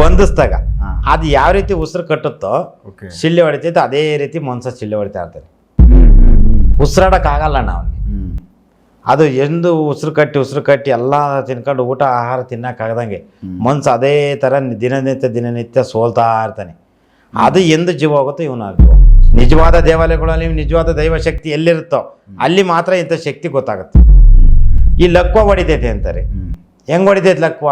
ಬಂಧಿಸ್ದಾಗ. ಅದು ಯಾವ ರೀತಿ ಉಸಿರು ಕಟ್ಟುತ್ತೋ ಶಿಳ್ಳೆ ಹೊಡಿತೈತೆ ಅದೇ ರೀತಿ ಮನ್ಸ ಶಿಳ್ಳೆ ಹೊಡಿತಾ ಇರ್ತಾರೆ. ಹ್ಮ್ ಹ್ಮ್ ಹ್ಮ್ ಉಸಿರಾಡಕ್ ಆಗಲ್ಲ ನಾವು. ಅದು ಎಂದು ಉಸಿರು ಕಟ್ಟಿ ಉಸಿರು ಕಟ್ಟಿ ಎಲ್ಲ ತಿನ್ಕೊಂಡು ಊಟ ಆಹಾರ ತಿನ್ನಕ್ಕಾಗದಂಗೆ ಮನ್ಸು ಅದೇ ಥರ ದಿನನಿತ್ಯ ದಿನನಿತ್ಯ ಸೋಲ್ತಾ ಇರ್ತಾನೆ. ಅದು ಎಂದು ಜೀವ ಹೋಗುತ್ತೋ ಇವನ ಜೀವ ನಿಜವಾದ ದೇವಾಲಯಗಳಲ್ಲಿ ನಿಜವಾದ ದೈವ ಶಕ್ತಿ ಎಲ್ಲಿರುತ್ತೋ ಅಲ್ಲಿ ಮಾತ್ರ ಇಂಥ ಶಕ್ತಿ ಗೊತ್ತಾಗುತ್ತೆ. ಈ ಲಕ್ವ ಹೊಡಿತೈತೆ ಅಂತಾರೆ. ಹೆಂಗೆ ಹೊಡಿತೈತೆ ಲಕ್ವ?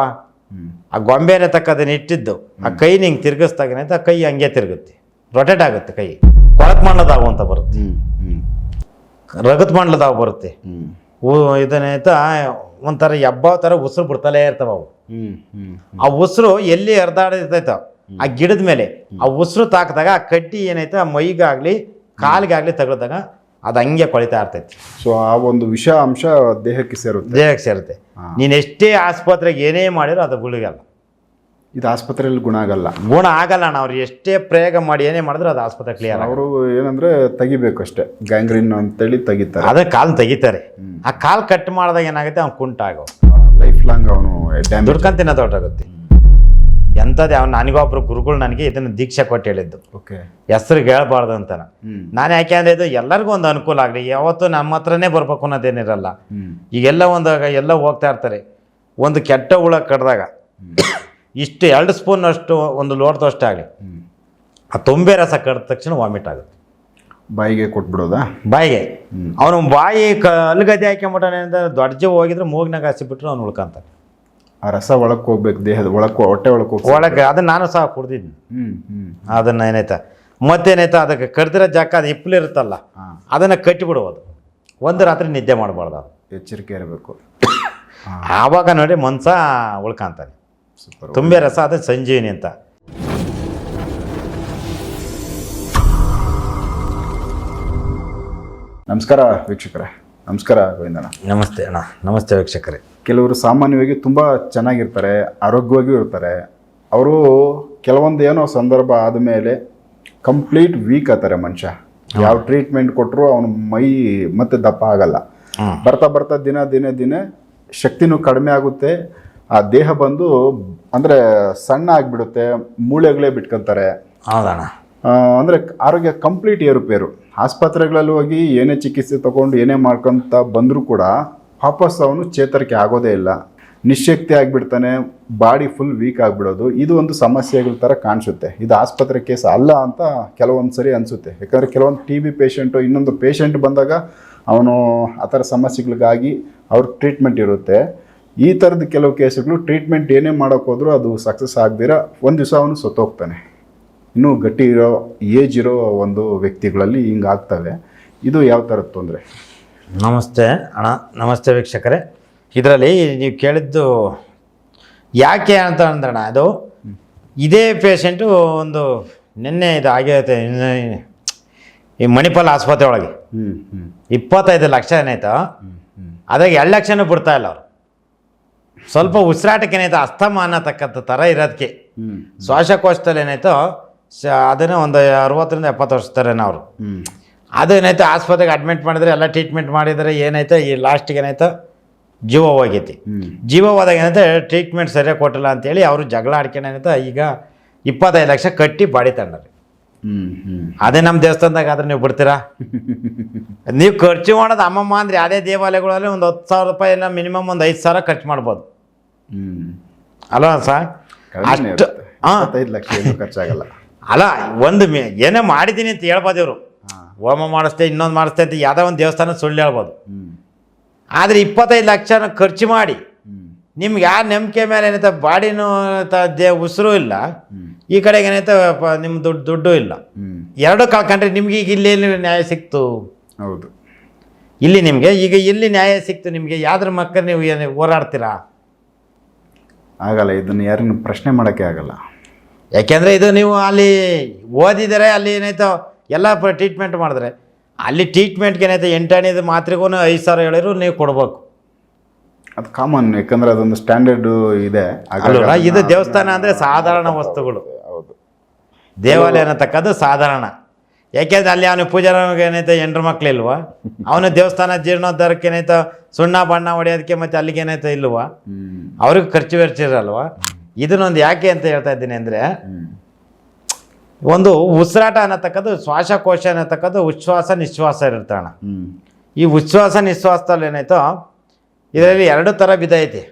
ಆ ಗೊಂಬೆನೇ ತಕ್ಕದನ್ನು ಇಟ್ಟಿದ್ದು ಆ ಕೈ ನಿಂಗೆ ತಿರ್ಗಿಸ್ದಾಗ ಆ ಕೈ ಹಂಗೆ ತಿರುಗುತ್ತೆ. ರೊಟೇಟ್ ಆಗುತ್ತೆ ಕೈ. ಕೊಳಕ್ ಮಂಡಲದಾವು ಅಂತ ಬರುತ್ತೆ. ರಗತ್ ಮಂಡಲದಾವು ಬರುತ್ತೆ. ಇದನ್ನೇತ ಒಂಥರ ಎಬ್ಬಾವ ಥರ ಉಸಿರು ಬಿಡ್ತಲೇ ಇರ್ತಾವ ಅವು. ಆ ಉಸಿರು ಎಲ್ಲಿ ಹರಿದಾಡಿರ್ತೈತೋ ಆ ಗಿಡದ ಮೇಲೆ ಆ ಉಸಿರು ತಾಕಿದಾಗ ಆ ಕಡ್ಡಿ ಏನೈತೆ ಆ ಮೈಗಾಗ್ಲಿ ಕಾಲಿಗಾಗಲಿ ತಗಲಿದಾಗ ಅದು ಹಂಗೆ ಕೊಳಿತಾ ಇರ್ತೈತಿ. ಸೊ ಆ ಒಂದು ವಿಷ ಅಂಶ ದೇಹಕ್ಕೆ ಸೇರುತ್ತೆ. ದೇಹಕ್ಕೆ ಸೇರುತ್ತೆ. ನೀನು ಎಷ್ಟೇ ಆಸ್ಪತ್ರೆಗೆ ಏನೇ ಮಾಡಿರೋ ಅದು ಗುಳಿಗಲ್ಲ ಇದು ಆಸ್ಪತ್ರೆಯಲ್ಲಿ ಗುಣ ಆಗಲ್ಲ. ಗುಣ ಆಗಲ್ಲ ಅಣ್ಣ ಅವ್ರು ಎಷ್ಟೇ ಪ್ರಯೋಗ ಮಾಡಿ ಏನೇ ಮಾಡಿದ್ರು ಅದು ಆಸ್ಪತ್ರೆ ಕ್ಲಿಯರ್ ಅವರು ಏನಂದ್ರೆ ತೆಗಿಬೇಕು ಅಷ್ಟೇ. ಗ್ಯಾಂಗ್ರೀನ್ ಅಂತೇಳಿ ತೆಗಿತಾರೆ. ಅದೇ ಕಾಲು ತೆಗಿತಾರೆ. ಆ ಕಾಲು ಕಟ್ ಮಾಡಿದಾಗ ಏನಾಗುತ್ತೆ? ಅವ್ನು ಕುಂಟ ಆಗೋ ಲೈಫ್ ಲಾಂಗ್ ಅವನು ದೊಡ್ಡ ದೊಡ್ಡಾಗುತ್ತೆ ಎಂಥದ್ದು ಅವ್ನು ನನಗೊಬ್ರು ಗುರುಗಳು ನನಗೆ ಇದನ್ನು ದೀಕ್ಷೆ ಕೊಟ್ಟು ಹೇಳಿದ್ದು. ಓಕೆ. ಹೆಸ್ರಿಗೆ ಹೇಳ್ಬಾರ್ದು ಅಂತ ನಾನು ಯಾಕೆ ಅಂದರೆ ಇದು ಎಲ್ಲರಿಗೂ ಒಂದು ಅನುಕೂಲ ಆಗಲಿ. ಯಾವತ್ತೂ ನಮ್ಮ ಹತ್ರನೇ ಬರ್ಬೇಕು ಅನ್ನೋದೇನಿರಲ್ಲ. ಈಗೆಲ್ಲ ಒಂದಾಗ ಎಲ್ಲ ಹೋಗ್ತಾ ಇರ್ತಾರೆ. ಒಂದು ಕೆಟ್ಟ ಹುಳ ಕಡ್ದಾಗ ಇಷ್ಟು ಎರಡು ಸ್ಪೂನ್ ಅಷ್ಟು ಒಂದು ಲೋಟದಷ್ಟು ಆಗಲಿ. ಆ ತುಂಬೆ ರಸ ಕಡ್ದ ತಕ್ಷಣ ವಾಮಿಟ್ ಆಗುತ್ತೆ. ಬಾಯಿಗೆ ಕೊಟ್ಬಿಡೋದಾ? ಬಾಯಿಗೆ. ಅವನು ಬಾಯಿ ಕ ಅಲ್ಗದೆ ಹಾಕ್ಕೊಂಬಿಟ್ಟಾನೆ ಅಂತ ದೊಡ್ಡ ಹೋಗಿದ್ರೆ ಮೂಗಿನಾಗ ಹಸಿಬಿಟ್ರೆ ಅವ್ನು ಉಳ್ಕೊಂತಾನೆ. ಆ ರಸ ಒಳಕ್ ಹೋಗ್ಬೇಕು ದೇಹದ ಒಳಕ್ ಹೊಟ್ಟೆ ಒಳಕ್ ಹೋಗ್ ಒಳಗೆ ಅದನ್ನ ನಾನು ಸಹ ಕುಡ್ದಿದ್ನಿ ಹ್ಮ್ ಹ್ಮ್. ಅದನ್ನ ಏನಾಯ್ತಾ? ಮತ್ತೇನಾಯ್ತಾ? ಅದಕ್ಕೆ ಕಡ್ದಿರೋ ಜಾಕ ಅದು ಇಪ್ಪಲಿರುತ್ತಲ್ಲ ಅದನ್ನ ಅದನ್ನು ಕಟ್ಟಿಬಿಡುವುದು. ಒಂದು ರಾತ್ರಿ ನಿದ್ದೆ ಮಾಡಬಾರ್ದು ಅದು. ಎಚ್ಚರಿಕೆ ಇರಬೇಕು. ಆವಾಗ ನೋಡಿ ಮನ್ಸ ಉಳ್ಕೊಂತಾನೆ. ಸೂಪರ್. ತುಂಬೆ ರಸ ಅದು ಸಂಜೀವಿನಿ ಅಂತ. ನಮಸ್ಕಾರ ವೀಕ್ಷಕರೇ. ನಮಸ್ಕಾರ ಗೋವಿಂದಣ್ಣ. ನಮಸ್ತೆ ಅಣ್ಣ. ನಮಸ್ತೆ ವೀಕ್ಷಕರೇ. ಕೆಲವರು ಸಾಮಾನ್ಯವಾಗಿ ತುಂಬ ಚೆನ್ನಾಗಿರ್ತಾರೆ ಆರೋಗ್ಯವಾಗಿಯೂ ಇರ್ತಾರೆ. ಅವರು ಕೆಲವೊಂದು ಏನೋ ಸಂದರ್ಭ ಆದಮೇಲೆ ಕಂಪ್ಲೀಟ್ ವೀಕ್ ಆತಾರೆ ಮನುಷ್ಯ. ಯಾವ ಟ್ರೀಟ್ಮೆಂಟ್ ಕೊಟ್ಟರು ಅವನು ಮೈ ಮತ್ತೆ ದಪ್ಪ ಆಗಲ್ಲ. ಬರ್ತಾ ಬರ್ತಾ ದಿನ ದಿನ ದಿನ ಶಕ್ತಿನೂ ಕಡಿಮೆ ಆಗುತ್ತೆ. ಆ ದೇಹ ಬಂದು ಅಂದರೆ ಸಣ್ಣ ಆಗಿಬಿಡುತ್ತೆ ಮೂಳೆಗಳೇ ಬಿಟ್ಕೊಂತಾರೆ ಹೌದಣ್ಣ. ಅಂದರೆ ಅಂದ್ರೆ ಆರೋಗ್ಯ ಕಂಪ್ಲೀಟ್ ಏರುಪೇರು. ಆಸ್ಪತ್ರೆಗಳಲ್ಲಿ ಹೋಗಿ ಏನೇ ಚಿಕಿತ್ಸೆ ತಗೊಂಡು ಏನೇ ಮಾಡ್ಕೊತ ಬಂದರೂ ಕೂಡ ವಾಪಸ್ ಅವನು ಚೇತರಿಕೆ ಆಗೋದೇ ಇಲ್ಲ. ನಿಶಕ್ತಿ ಆಗಿಬಿಡ್ತಾನೆ, ಬಾಡಿ ಫುಲ್ ವೀಕ್ ಆಗಿಬಿಡೋದು. ಇದು ಒಂದು ಸಮಸ್ಯೆಗಳ ಥರ ಕಾಣಿಸುತ್ತೆ. ಇದು ಆಸ್ಪತ್ರೆ ಕೇಸ್ ಅಲ್ಲ ಅಂತ ಕೆಲವೊಂದು ಸರಿ ಅನಿಸುತ್ತೆ. ಯಾಕಂದರೆ ಕೆಲವೊಂದು ಟಿ ಬಿ ಪೇಷಂಟು ಇನ್ನೊಂದು ಪೇಷೆಂಟ್ ಬಂದಾಗ ಅವನು ಆ ಥರ ಸಮಸ್ಯೆಗಳಿಗಾಗಿ ಅವ್ರ ಟ್ರೀಟ್ಮೆಂಟ್ ಇರುತ್ತೆ. ಈ ಥರದ ಕೆಲವು ಕೇಸುಗಳು ಟ್ರೀಟ್ಮೆಂಟ್ ಏನೇ ಮಾಡೋಕ್ಕೋದ್ರೂ ಅದು ಸಕ್ಸಸ್ ಆಗದಿರ ಒಂದು ದಿವಸ ಅವನು ಸತ್ತೋಗ್ತಾನೆ. ಇನ್ನೂ ಗಟ್ಟಿ ಇರೋ, ಏಜ್ ಇರೋ ಒಂದು ವ್ಯಕ್ತಿಗಳಲ್ಲಿ ಹಿಂಗಾಗ್ತವೆ ಇದು ಯಾವ ಥರದ ತೊಂದರೆ? ನಮಸ್ತೆ ಅಣ್ಣ ನಮಸ್ತೆ ವೀಕ್ಷಕರೇ. ಇದರಲ್ಲಿ ನೀವು ಕೇಳಿದ್ದು ಯಾಕೆ ಅಂತ ಅಂದ್ರಣ್ಣ ಅದು ಇದೇ ಪೇಷಂಟು ಒಂದು ನಿನ್ನೆ ಇದು ಆಗಿರುತ್ತೆ ಈ ಮಣಿಪಾಲ್ ಆಸ್ಪತ್ರೆ ಒಳಗೆ. ಹ್ಞೂ ಹ್ಞೂ ಇಪ್ಪತ್ತೈದು ಲಕ್ಷ ಏನಾಯ್ತು? ಅದಾಗ ಎರಡು ಲಕ್ಷನೂ ಬಿಡ್ತಾ ಇಲ್ಲ ಅವರು. ಸ್ವಲ್ಪ ಉಸಿರಾಟಕ್ಕೆ ಏನಾಯ್ತು? ಅಸ್ತಮ ಅನ್ನತಕ್ಕಂಥ ಥರ ಇರೋದಕ್ಕೆ ಶ್ವಾಸಕೋಶದಲ್ಲಿ ಏನಾಯ್ತು? ಶ ಅದನ್ನು ಒಂದು ಅರವತ್ತರಿಂದ ಎಪ್ಪತ್ತು ವರ್ಷ ತರೇನ ಅವರು. ಹ್ಞೂ ಅದೇನಾಯ್ತು ಆಸ್ಪತ್ರೆಗೆ ಅಡ್ಮಿಟ್ ಮಾಡಿದ್ರೆ ಎಲ್ಲ ಟ್ರೀಟ್ಮೆಂಟ್ ಮಾಡಿದರೆ ಏನಾಯ್ತು? ಈ ಲಾಸ್ಟಿಗೆ ಏನಾಯ್ತು? ಜೀವ ಹೋಗೈತಿ ಜೀವ ಹೋದಾಗ ಏನಂತ ಟ್ರೀಟ್ಮೆಂಟ್ ಸರಿಯಾಗಿ ಕೊಟ್ಟಿಲ್ಲ ಅಂತೇಳಿ ಅವರು ಜಗಳ ಆಡ್ಕೊಂಡು ಏನಾಯ್ತು? ಈಗ ಇಪ್ಪತ್ತೈದು ಲಕ್ಷ ಕಟ್ಟಿ ಬಾಡಿ ತಗೊಂಡ್ರಿ ಹ್ಞೂ ಹ್ಞೂ ಅದೇ ನಮ್ಮ ದೇವಸ್ಥಾನದಾಗ ಆದ್ರೆ ನೀವು ಬಿಡ್ತೀರಾ? ನೀವು ಖರ್ಚು ಮಾಡೋದು ಅಮ್ಮಮ್ಮ ಅಂದ್ರೆ ಯಾವುದೇ ದೇವಾಲಯಗಳಲ್ಲಿ ಒಂದು ಹತ್ತು ಸಾವಿರ ರೂಪಾಯಿ ಮಿನಿಮಮ್ ಒಂದು ಐದು ಸಾವಿರ ಖರ್ಚು ಮಾಡ್ಬೋದು. ಹ್ಞೂ ಅಲ್ವಾ ಸರ್ ಅಷ್ಟು ಹಾಂ. ಐದು ಲಕ್ಷ ಖರ್ಚಾಗಲ್ಲ. ಅಲ್ಲ ಒಂದು ಮೇ ಏನೋ ಮಾಡಿದ್ದೀನಿ ಅಂತ ಹೇಳ್ಬೋದು ಇವರು. ಹೋಮ ಮಾಡಿಸ್ತೆ ಇನ್ನೊಂದು ಮಾಡಿಸ್ತೆ ಅಂತ ಯಾವುದೋ ಒಂದು ದೇವಸ್ಥಾನ ಸುಳ್ಳು ಹೇಳ್ಬೋದು. ಆದರೆ ಇಪ್ಪತ್ತೈದು ಲಕ್ಷನ ಖರ್ಚು ಮಾಡಿ ನಿಮ್ಗೆ ಯಾರ ನಂಬಿಕೆ ಮೇಲೆ ಏನೈತೆ ಬಾಡಿನೂ ದೇ ಉಸಿರು ಇಲ್ಲ. ಈ ಕಡೆಗೆ ಏನೈತೆ ನಿಮ್ಮ ದುಡ್ಡು ದುಡ್ಡು ಇಲ್ಲ. ಎರಡೂ ಕಳ್ಕೊಂಡ್ರೆ ನಿಮ್ಗೆ ಈಗ ಇಲ್ಲಿ ಎಲ್ಲಿ ನ್ಯಾಯ ಸಿಕ್ತು? ಹೌದು. ಇಲ್ಲಿ ನಿಮಗೆ? ಈಗ ಇಲ್ಲಿ ನ್ಯಾಯ ಸಿಕ್ತು ನಿಮಗೆ. ಯಾವ್ದ್ರ ಮಕ್ಕಳು ನೀವು ಏನು ಹೋರಾಡ್ತೀರಾ? ಆಗಲ್ಲ ಇದನ್ನು ಯಾರನ್ನು ಪ್ರಶ್ನೆ ಮಾಡೋಕ್ಕೆ ಆಗಲ್ಲ. ಯಾಕೆಂದರೆ ಇದು ನೀವು ಅಲ್ಲಿ ಓದಿದರೆ ಅಲ್ಲಿ ಏನಾಯ್ತು? ಎಲ್ಲ ಟ್ರೀಟ್ಮೆಂಟ್ ಮಾಡಿದ್ರೆ. ಅಲ್ಲಿ ಟ್ರೀಟ್ಮೆಂಟ್ಗೆ ಏನಾಯ್ತು? ಎಂಟನೇದು ಮಾತ್ರೆಗೂ ಐದು ಸಾವಿರ ಹೇಳಿದ್ರು ನೀವು ಕೊಡಬೇಕು. ಅದು ಕಾಮನ್ ಯಾಕಂದ್ರೆ ಅದೊಂದು ಸ್ಟ್ಯಾಂಡರ್ಡು ಇದೆ. ಅಲ್ವಾ ಇದು ದೇವಸ್ಥಾನ ಅಂದರೆ ಸಾಧಾರಣ ವಸ್ತುಗಳು. ಹೌದು. ದೇವಾಲಯ ಅನ್ನತಕ್ಕದ್ದು ಸಾಧಾರಣ. ಯಾಕೆಂದ್ರೆ ಅಲ್ಲಿ ಅವನು ಪೂಜಾರಿಗೆ ಏನೈತೆ ಹೆಂಡ್ರು ಮಕ್ಳಿಲ್ವಾ ಅವನು ದೇವಸ್ಥಾನ ಜೀರ್ಣೋದ್ಧಾರಕ್ಕೆ ಏನೈತೆ ಸುಣ್ಣ ಬಣ್ಣ ಹೊಡೆಯೋದಕ್ಕೆ ಮತ್ತೆ ಅಲ್ಲಿಗೆ ಏನೈತೆ ಇಲ್ವಾ? ಅವ್ರಿಗೆ ಖರ್ಚು ವೆಚ್ಚ ಇರಲ್ವಾ? ಇದನ್ನೊಂದು ಯಾಕೆ ಅಂತ ಹೇಳ್ತಾ ಇದ್ದೀನಿ ಅಂದರೆ ಒಂದು ಉಸಿರಾಟ ಅನ್ನತಕ್ಕದ್ದು ಶ್ವಾಸಕೋಶ ಅನ್ನತಕ್ಕದ್ದು ಉಚ್ಛ್ವಾಸ ನಿಶ್ವಾಸ ಇರುತ್ತೆ ಅಣ್ಣ ಈ ಉಚ್ಛ್ವಾಸ ನಿಶ್ವಾಸದಲ್ಲಿ ಏನಾಯ್ತೋ? ಇದರಲ್ಲಿ ಎರಡು ಥರ ವಿಧ ಐತಿ.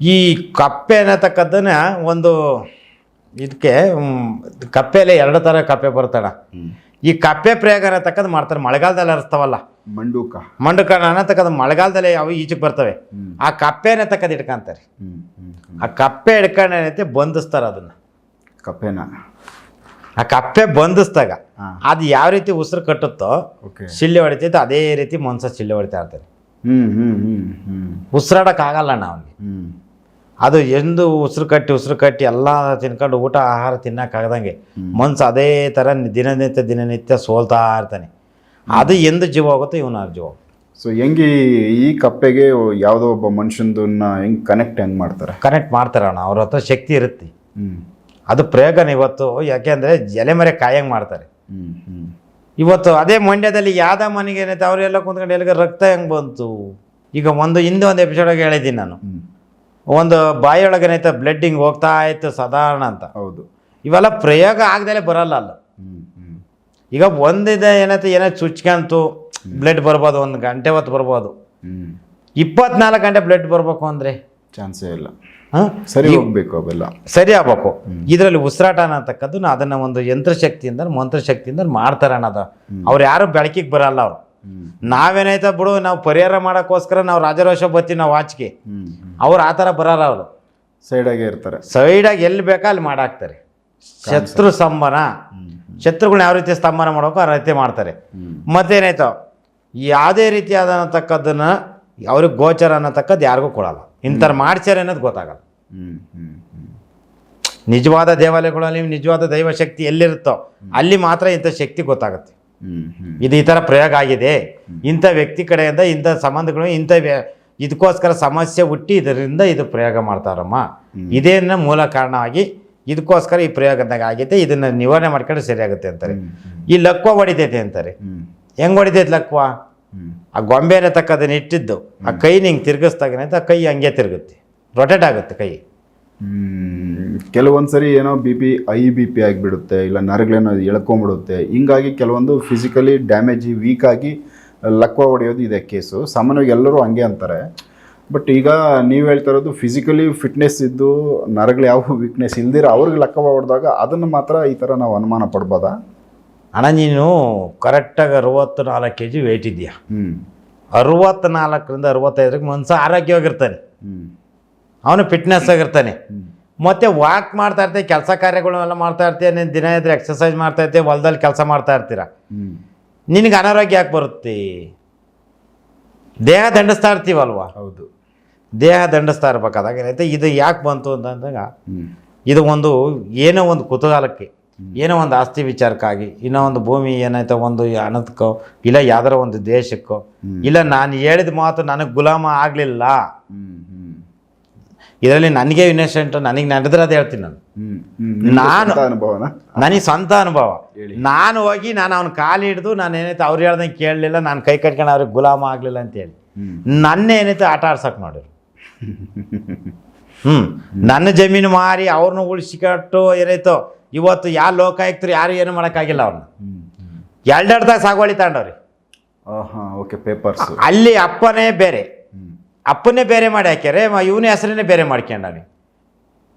ಈ ಕಪ್ಪೆ ಅನ್ನತಕ್ಕದ್ದನ್ನ ಒಂದು ಇದಕ್ಕೆ ಕಪ್ಪೆಯಲ್ಲಿ ಎರಡು ಥರ ಕಪ್ಪೆ ಬರ್ತಣ ಈ ಕಪ್ಪೆ ಪ್ರಯೋಗ ಅನ್ನತಕ್ಕದ್ದು ಮಾಡ್ತಾರೆ. ಮಳೆಗಾಲದಲ್ಲಿ ಹರಿಸ್ತಾವಲ್ಲ ಮಂಡೂಕ. ಮಂಡುಕ ಅನ್ನತಕ್ಕದ್ದು ಮಳೆಗಾಲದಲ್ಲಿ ಯಾವ ಈಜಕ್ಕೆ ಬರ್ತವೆ. ಆ ಕಪ್ಪೆ ಅನ್ನತಕ್ಕದ್ದು ಇಟ್ಕೊಂತಾರೆ. ಆ ಕಪ್ಪೆ ಹಿಡ್ಕೊಂಡು ಏನೈತೆ ಬಂಧಿಸ್ತಾರೆ ಅದನ್ನು. ಕಪ್ಪೆನ? ಆ ಕಪ್ಪೆ ಬಂಧಿಸ್ದಾಗ ಅದು ಯಾವ ರೀತಿ ಉಸಿರು ಕಟ್ಟುತ್ತೋ ಶಿಲ್ಲೆ ಶಿಳ್ಳೆ ಹೊಡಿತೈತೆ ಅದೇ ರೀತಿ ಮನ್ಸ ಶಿಳ್ಳೆ ಹೊಡಿತಾ ಇರ್ತಾರೆ ಉಸಿರಾಡಕ್ ಆಗಲ್ಲ ಅವನಿಗೆ ಅದು ಎಂದು ಉಸಿರು ಕಟ್ಟಿ ಉಸಿರು ಕಟ್ಟಿ ಎಲ್ಲ ತಿನ್ಕೊಂಡು ಊಟ ಆಹಾರ ತಿನ್ನಕ್ಕಾಗದಂಗೆ ಮನ್ಸು ಅದೇ ಥರ ದಿನನಿತ್ಯ ದಿನನಿತ್ಯ ಸೋಲ್ತಾ ಇರ್ತಾನೆ. ಅದು ಎಂದು ಜೀವ ಹೋಗುತ್ತೋ ಇವನ ಜೀವ ಸೊ ಹೆಂಗೆ ಈ ಕಪ್ಪೆಗೆ ಯಾವುದೋ ಒಬ್ಬ ಮನುಷ್ಯನ ಹೆಂಗೆ ಕನೆಕ್ಟ್ ಹೆಂಗೆ ಮಾಡ್ತಾರೆ? ಕನೆಕ್ಟ್ ಮಾಡ್ತಾರೆ ಅಣ್ಣ ಅವ್ರ ಹತ್ರ ಶಕ್ತಿ ಇರುತ್ತೆ. ಅದು ಪ್ರಯೋಗನ ಇವತ್ತು. ಯಾಕೆಂದರೆ ಎಲೆ ಮರೆ ಕಾಯಂಗೆ ಮಾಡ್ತಾರೆ. ಇವತ್ತು ಅದೇ ಮಂಡ್ಯದಲ್ಲಿ ಯಾವ್ದ ಮನೆಗೆ ಏನೈತೆ ಅವರೆಲ್ಲ ಕುಂತ್ಕೊಂಡು ಎಲ್ಲಿಗೆ ರಕ್ತ ಹೆಂಗೆ ಬಂತು? ಈಗ ಒಂದು ಹಿಂದೆ ಒಂದು ಎಪಿಸೋಡಾಗ ಹೇಳಿದ್ದೀನಿ ನಾನು. ಒಂದು ಬಾಯಿಯೊಳಗೆ ಏನೈತೆ ಬ್ಲಡ್ ಹಿಂಗೆ ಹೋಗ್ತಾ ಇತ್ತು ಸಾಧಾರಣ ಅಂತ. ಹೌದು. ಇವೆಲ್ಲ ಪ್ರಯೋಗ ಆಗದಲ್ಲೇ ಬರಲ್ಲ ಅಲ್ಲ. ಈಗ ಒಂದಿದೆ ಏನೈತೆ ಏನೋ ಚುಚ್ಕಂತು ಬ್ಲಡ್ ಬರ್ಬೋದು ಒಂದು ಗಂಟೆ ಹೊತ್ತು ಬರ್ಬೋದು. ಇಪ್ಪತ್ನಾಲ್ಕು ಗಂಟೆ ಬ್ಲಡ್ ಬರಬೇಕು ಅಂದರೆ ಚಾನ್ಸೇ ಇಲ್ಲ. ಹಾಂ? ಸರಿ ಹೋಗ್ಬೇಕು ಅವೆಲ್ಲ. ಸರಿ ಆಗ್ಬೇಕು. ಇದರಲ್ಲಿ ಉಸಿರಾಟ ಅನ್ನತಕ್ಕದ್ದು ಅದನ್ನ ಒಂದು ಯಂತ್ರಶಕ್ತಿಯಿಂದ ಮಂತ್ರಶಕ್ತಿಯಿಂದ ಮಾಡ್ತಾರೆ ಅನ್ನೋದು. ಅವ್ರು ಯಾರು ಬೆಳಕಿಗೆ ಬರಲ್ಲ ಅವ್ರು. ನಾವೇನಾಯ್ತ ನಾವೇನೈತೆ ಬಿಡು ನಾವು ಪರಿಹಾರ ಮಾಡೋಕ್ಕೋಸ್ಕರ ನಾವು ರಾಜರೋಷ ಬರ್ತೀವಿ ನಾವು ಹ್ಮ್ ಅವ್ರು ಆ ಥರ ಬರಲ್ಲ ಅವರು. ಸೈಡಾಗೆ ಇರ್ತಾರೆ. ಸೈಡಾಗಿ ಎಲ್ಲಿ ಬೇಕಾ ಅಲ್ಲಿ ಮಾಡಾಕ್ತಾರೆ. ಶತ್ರು ಸ್ತಂಭನ. ಶತ್ರುಗಳನ್ನ ಯಾವ ರೀತಿ ಸ್ತಂಭನ ಮಾಡೋಕೋ ಆ ರೀತಿ ಮಾಡ್ತಾರೆ. ಮತ್ತೇನಾಯ್ತಾವ ಮತ್ತೇನಾಯ್ತು? ಯಾವುದೇ ರೀತಿಯಾದಂತಕ್ಕದ್ದನ್ನು ಅವ್ರಿಗೆ ಗೋಚರ ಅನ್ನತಕ್ಕದ್ದು ಯಾರಿಗೂ ಕೊಡಲ್ಲ. ಇಂಥವ್ರು ಮಾಡ್ಸ್ಯಾರ ಅನ್ನೋದು ಗೊತ್ತಾಗಲ್ಲ. ನಿಜವಾದ ದೇವಾಲಯಗಳಲ್ಲಿ ನಿಜವಾದ ದೈವ ಶಕ್ತಿ ಎಲ್ಲಿರುತ್ತೋ ಅಲ್ಲಿ ಮಾತ್ರ ಇಂಥ ಶಕ್ತಿ ಗೊತ್ತಾಗುತ್ತೆ. ಇದು ಈ ಥರ ಪ್ರಯೋಗ ಆಗಿದೆ. ಇಂಥ ವ್ಯಕ್ತಿ ಕಡೆಯಿಂದ ಇಂಥ ಸಂಬಂಧಗಳು, ಇಂಥ ಇದಕ್ಕೋಸ್ಕರ ಸಮಸ್ಯೆ ಹುಟ್ಟಿ ಇದರಿಂದ ಇದು ಪ್ರಯೋಗ ಮಾಡ್ತಾರಮ್ಮ ಇದೇನ ಮೂಲ ಕಾರಣವಾಗಿ ಇದಕ್ಕೋಸ್ಕರ ಈ ಪ್ರಯೋಗದಾಗ ಆಗಿದೆ ಇದನ್ನ ನಿವಾರಣೆ ಮಾಡ್ಕೊಂಡು ಸರಿಯಾಗುತ್ತೆ ಅಂತಾರೆ. ಈ ಲಕ್ವ ಹೊಡಿತೈತೆ ಅಂತಾರೆ. ಹೆಂಗೆ ಹೊಡಿತೈತೆ ಲಕ್ವ? ಆ ಗೊಂಬೆನ ತಕ್ಕದನ್ನ ಇಟ್ಟಿದ್ದು, ಆ ಕೈ ನಿಂಗೆ ತಿರ್ಗಿಸ್ದಾಗ ಆ ಕೈ ಹಂಗೆ ತಿರುಗುತ್ತೆ. ರೊಟೇಟ್ ಆಗುತ್ತೆ ಕೈ. ಕೆಲವೊಂದು ಸರಿ ಏನೋ B P, I B P ಆಗಿಬಿಡುತ್ತೆ, ಇಲ್ಲ ನರಗಳೇನೋ ಎಳ್ಕೊಂಬಿಡುತ್ತೆ. ಹಿಂಗಾಗಿ ಕೆಲವೊಂದು ಫಿಸಿಕಲಿ ಡ್ಯಾಮೇಜ್ ವೀಕ್ ಆಗಿ ಲಕ್ವ ಹೊಡೆಯೋದು ಇದೆ ಕೇಸು ಸಾಮಾನ್ಯವಾಗಿ ಎಲ್ಲರೂ ಹಂಗೆ ಅಂತಾರೆ. ಬಟ್ ಈಗ ನೀವು ಹೇಳ್ತಾ ಇರೋದು ಫಿಸಿಕಲಿ ಫಿಟ್ನೆಸ್ ಇದ್ದು, ನರಗಳು ಯಾವ ವೀಕ್ನೆಸ್ ಇಲ್ದಿರ ಅವ್ರಿಗೆ ಲಕ್ಕವ ಹೊಡೆದಾಗ ಅದನ್ನು ಮಾತ್ರ ಈ ಥರ ನಾವು ಅನುಮಾನ ಪಡ್ಬೋದಾ? ಅಣ್ಣ ನೀನು ಕರೆಕ್ಟಾಗಿ ಅರವತ್ತು ನಾಲ್ಕು ಕೆ ಜಿ ವೆಯ್ಟ್ ಇದೆಯಾ ಹ್ಞೂ ಅರವತ್ತೈದಕ್ಕೆ ಮನುಷ್ಯ ಆರೋಗ್ಯವಾಗಿರ್ತಾನೆ. ಅವನು ಫಿಟ್ನೆಸ್ ಆಗಿರ್ತಾನೆ. ಮತ್ತು ವಾಕ್ ಮಾಡ್ತಾ ಇರ್ತೀವಿ ಕೆಲಸ ಕಾರ್ಯಗಳನ್ನೆಲ್ಲ ಮಾಡ್ತಾ ಇರ್ತೀಯ ನೀನು ದಿನ ಇದ್ರೆ ಎಕ್ಸಸೈಸ್ ಮಾಡ್ತಾ ಇರ್ತೀಯ ಹೊಲದಲ್ಲಿ ಕೆಲಸ ಮಾಡ್ತಾ ಇರ್ತೀರ? ನಿನಗೆ ಅನಾರೋಗ್ಯ ಯಾಕೆ ಬರುತ್ತೆ? ದೇಹ ದಂಡಿಸ್ತಾ ಇರ್ತೀವಲ್ವ? ಹೌದು. ದೇಹ ದಂಡಿಸ್ತಾ ಇರ್ಬೇಕಾದಾಗ ಏನೈತೆ ಇದು ಯಾಕೆ ಬಂತು ಅಂತಂದಾಗ ಇದು ಒಂದು ಏನೋ ಒಂದು ಕುತೂಹಲಕ್ಕೆ. ಏನೋ ಒಂದು ಆಸ್ತಿ ವಿಚಾರಕ್ಕಾಗಿ ಇನ್ನೋ ಒಂದು ಭೂಮಿ ಏನೈತೆ ಒಂದು ಹಣದಕ್ಕೋ ಇಲ್ಲ ಯಾವ್ದಾರ ಒಂದು ದೇಶಕ್ಕೋ ಇಲ್ಲ ನಾನು ಹೇಳಿದ ಮಾತು ನನಗೆ ಗುಲಾಮ ಆಗಲಿಲ್ಲ. ಇದರಲ್ಲಿ ನನಗೆ ಇನ್ನೆಸೆಂಟ್ ನನಗೆ ನಡೆದಿರೋದು ಹೇಳ್ತೀನಿ ನಾನು. ನಾನು- ನನಗೆ ಸ್ವಂತ ಅನುಭವ. ನಾನು ಹೋಗಿ ನಾನು ಅವ್ನ ಕಾಲು ಹಿಡಿದು ನಾನು ಏನೈತೆ ಅವ್ರು ಹೇಳ್ದಂಗೆ ಕೇಳಲಿಲ್ಲ ನಾನು ಕೈ ಕಟ್ಕೊಂಡು ಅವ್ರಿಗೆ ಗುಲಾಮ ಆಗಲಿಲ್ಲ ಅಂತೇಳಿ ಹೇಳಿ. ನನ್ನ ಏನೈತೆ ಆಟ ಆಡ್ಸೋಕೆ ನೋಡಿರು ಹ್ಞೂ ನನ್ನ ಜಮೀನು ಮಾರಿ ಅವ್ರನ್ನ ಉಳಿಸಿಕಟ್ಟು ಏನಾಯ್ತೋ. ಇವತ್ತು ಯಾವ ಲೋಕಾಯುಕ್ತರು ಯಾರು ಏನು ಮಾಡೋಕ್ಕಾಗಿಲ್ಲ ಅವ್ರನ್ನ ಎರಡೆರಡು ಎರಡೆರಡ್ದಾಗ ಸಾಗುವಳಿ ತಗೊಂಡವ್ರಿ. ಹಾಂ ಓಕೆ ಪೇಪರ್ಸ್ ಅಲ್ಲಿ ಅಪ್ಪನೇ ಬೇರೆ. ಅಪ್ಪನೇ ಬೇರೆ ಮಾಡಿ ಹಾಕ್ಯಾರೆ ಇವನ ಹೆಸರನ್ನೇ ಬೇರೆ ಮಾಡ್ಕೊಂಡವ್ರಿ.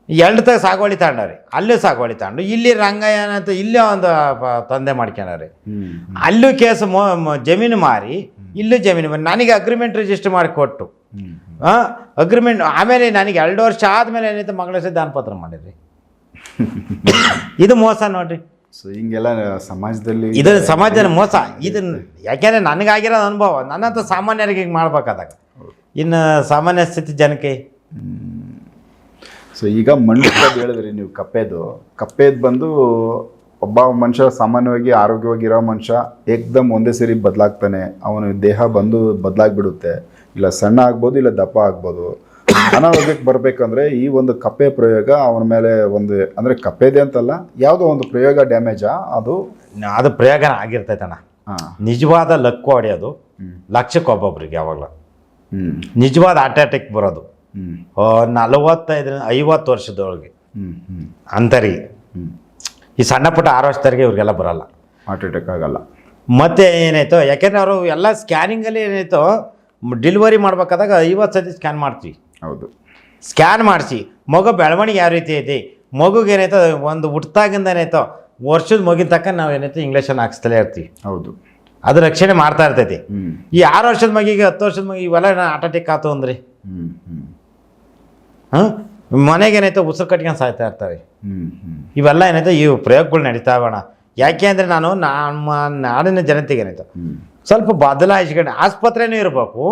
ಎರಡ್ತಾಗ ಸಾಗುವಳಿ ತಗೊಂಡವ್ರಿ. ಅಲ್ಲೂ ಸಾಗುವಳಿ ತಗೊಂಡು ಇಲ್ಲಿ ರಂಗಯ್ಯ ಅಂತ ಇಲ್ಲೇ ಒಂದು ತಂದೆ ಮಾಡ್ಕೊಂಡವ್ರಿ. ಅಲ್ಲೂ ಕೇಸ್ ಜಮೀನು ಮಾರಿ ಇಲ್ಲೂ ಜಮೀನು ಮಾರಿ. ನನಗೆ ಅಗ್ರಿಮೆಂಟ್ ರಿಜಿಸ್ಟರ್ ಮಾಡಿ ಕೊಟ್ಟು. ಅಗ್ರಿಮೆಂಟ್ ಆಮೇಲೆ ನನಗೆ ಎರಡು ವರ್ಷ ಆದಮೇಲೆ ಏನಿತ್ತು ಮಗಳ ದಾನಪತ್ರ ಮಾಡಿದ್ರಿ. ಇದು ಮೋಸ ನೋಡ್ರಿ. ಸೊ ಹಿಂಗೆಲ್ಲ ಸಮಾಜದಲ್ಲಿ ಇದು ಸಮಾಜದ ಮೋಸ. ಇದನ್ನ ಯಾಕೆಂದ್ರೆ ನನಗಾಗಿರೋ ಅನುಭವ ನನ್ನಂತ ಸಾಮಾನ್ಯರಿಗೆ ಹಿಂಗೆ ಮಾಡ್ಬೇಕಾದಾಗ. ಇನ್ನು ಸಾಮಾನ್ಯ ಸ್ಥಿತಿ ಜನಕ್ಕೆ? ಸೊ ಈಗ ಮಣ್ಣು ಹೇಳಿದ್ರಿ ನೀವು ಕಪ್ಪೆದು. ಕಪ್ಪೆದು ಬಂದು ಒಬ್ಬ ಮನುಷ್ಯ ಸಾಮಾನ್ಯವಾಗಿ ಆರೋಗ್ಯವಾಗಿರೋ ಮನುಷ್ಯ ಏಕ್ದಮ್ ಒಂದೇ ಸರಿ ಬದಲಾಗ್ತಾನೆ. ಅವನ ದೇಹ ಬಂದು ಬದಲಾಗ್ಬಿಡುತ್ತೆ. ಇಲ್ಲ ಸಣ್ಣ ಆಗ್ಬೋದು ಇಲ್ಲ ದಪ್ಪ ಆಗ್ಬೋದು. ಅನಾರೋಗ್ಯಕ್ಕೆ ಬರಬೇಕಂದ್ರೆ ಈ ಒಂದು ಕಪ್ಪೆ ಪ್ರಯೋಗ ಅವನ ಮೇಲೆ ಒಂದು ಅಂದರೆ ಕಪ್ಪೆದೆ ಅಂತಲ್ಲ ಯಾವುದೋ ಒಂದು ಪ್ರಯೋಗ ಡ್ಯಾಮೇಜಾ ಅದು ಅದು ಪ್ರಯೋಗನ ಆಗಿರ್ತೈತಣ್ಣ ಹಾಂ. ನಿಜವಾದ ಲಕ್ಕು ಹೊಡೆಯೋದು. ಲಕ್ಷಕ್ಕೆ ಒಬ್ಬೊಬ್ರಿಗೆ ಯಾವಾಗಲೂ. ನಿಜವಾದ ಹಾರ್ಟ್ ಅಟ್ಯಾಕ್ ಬರೋದು. ನಲವತ್ತೈದರಿಂದ ಐವತ್ತು ವರ್ಷದೊಳಗೆ. ಅಂತರಿ. ಅಂತರಿಗೆ ಈ ಸಣ್ಣ ಪುಟ್ಟ ಆರು ವರ್ಷದವರೆಗೆ ಇವ್ರಿಗೆಲ್ಲ ಬರಲ್ಲ. ಹಾರ್ಟ್ ಅಟ್ಯಾಕ್ ಆಗಲ್ಲ. ಮತ್ತೆ ಏನಾಯ್ತು ಯಾಕೆಂದ್ರೆ ಅವರು ಎಲ್ಲ ಸ್ಕ್ಯಾನಿಂಗಲ್ಲಿ ಏನಾಯ್ತು ಡೆಲಿವರಿ ಮಾಡ್ಬೇಕಾದಾಗ ಐವತ್ತು ಸತಿ ಸ್ಕ್ಯಾನ್ ಮಾಡ್ತೀವಿ. ಹೌದು. ಸ್ಕ್ಯಾನ್ ಮಾಡಿಸಿ. ಮಗು ಬೆಳವಣಿಗೆ ಯಾವ ರೀತಿ ಐತಿ? ಮಗುಗೆ ಏನಾಯ್ತು ಒಂದು ಹುಟ್ಟಾಗಿಂದ ಏನಾಯ್ತೋ ವರ್ಷದ ಮಗಿನ ತಕ್ಕ ನಾವು ಏನೈತೆ ಇಂಗ್ಲೀಷನ್ನು ಹಾಕ್ಸ್ತಲೇ ಇರ್ತೀವಿ. ಹೌದು. ಅದು ರಕ್ಷಣೆ ಮಾಡ್ತಾ ಇರ್ತೈತಿ. ಈ ಆರು ವರ್ಷದ ಮಗಿಗೆ ಹತ್ತು ವರ್ಷದ ಮಗಿ ಇವೆಲ್ಲ ಹಾರ್ಟ್ ಅಟ್ಯಾಕ್ ಆತು ಅಂದ್ರಿ. ಹಾಂ? ಮನೆಗೆ ಏನಾಯ್ತು ಉಸಿರು ಕಟ್ಕೊಂಡು ಸಾಯ್ತಾ ಇರ್ತವೆ. ಇವೆಲ್ಲ ಏನಾಯ್ತು ಈ ಪ್ರಯೋಗಗಳು ನಡೀತಾ ಇರೋಣ ಯಾಕೆ ಅಂದರೆ ನಾನು ನಮ್ಮ ನಾಡಿನ ಜನತೆಗೆ ಏನಾಯ್ತು ಸ್ವಲ್ಪ ಬದಲಾಯಿಸ್ಕೊಂಡು ಆಸ್ಪತ್ರೆನೂ ಇರಬೇಕು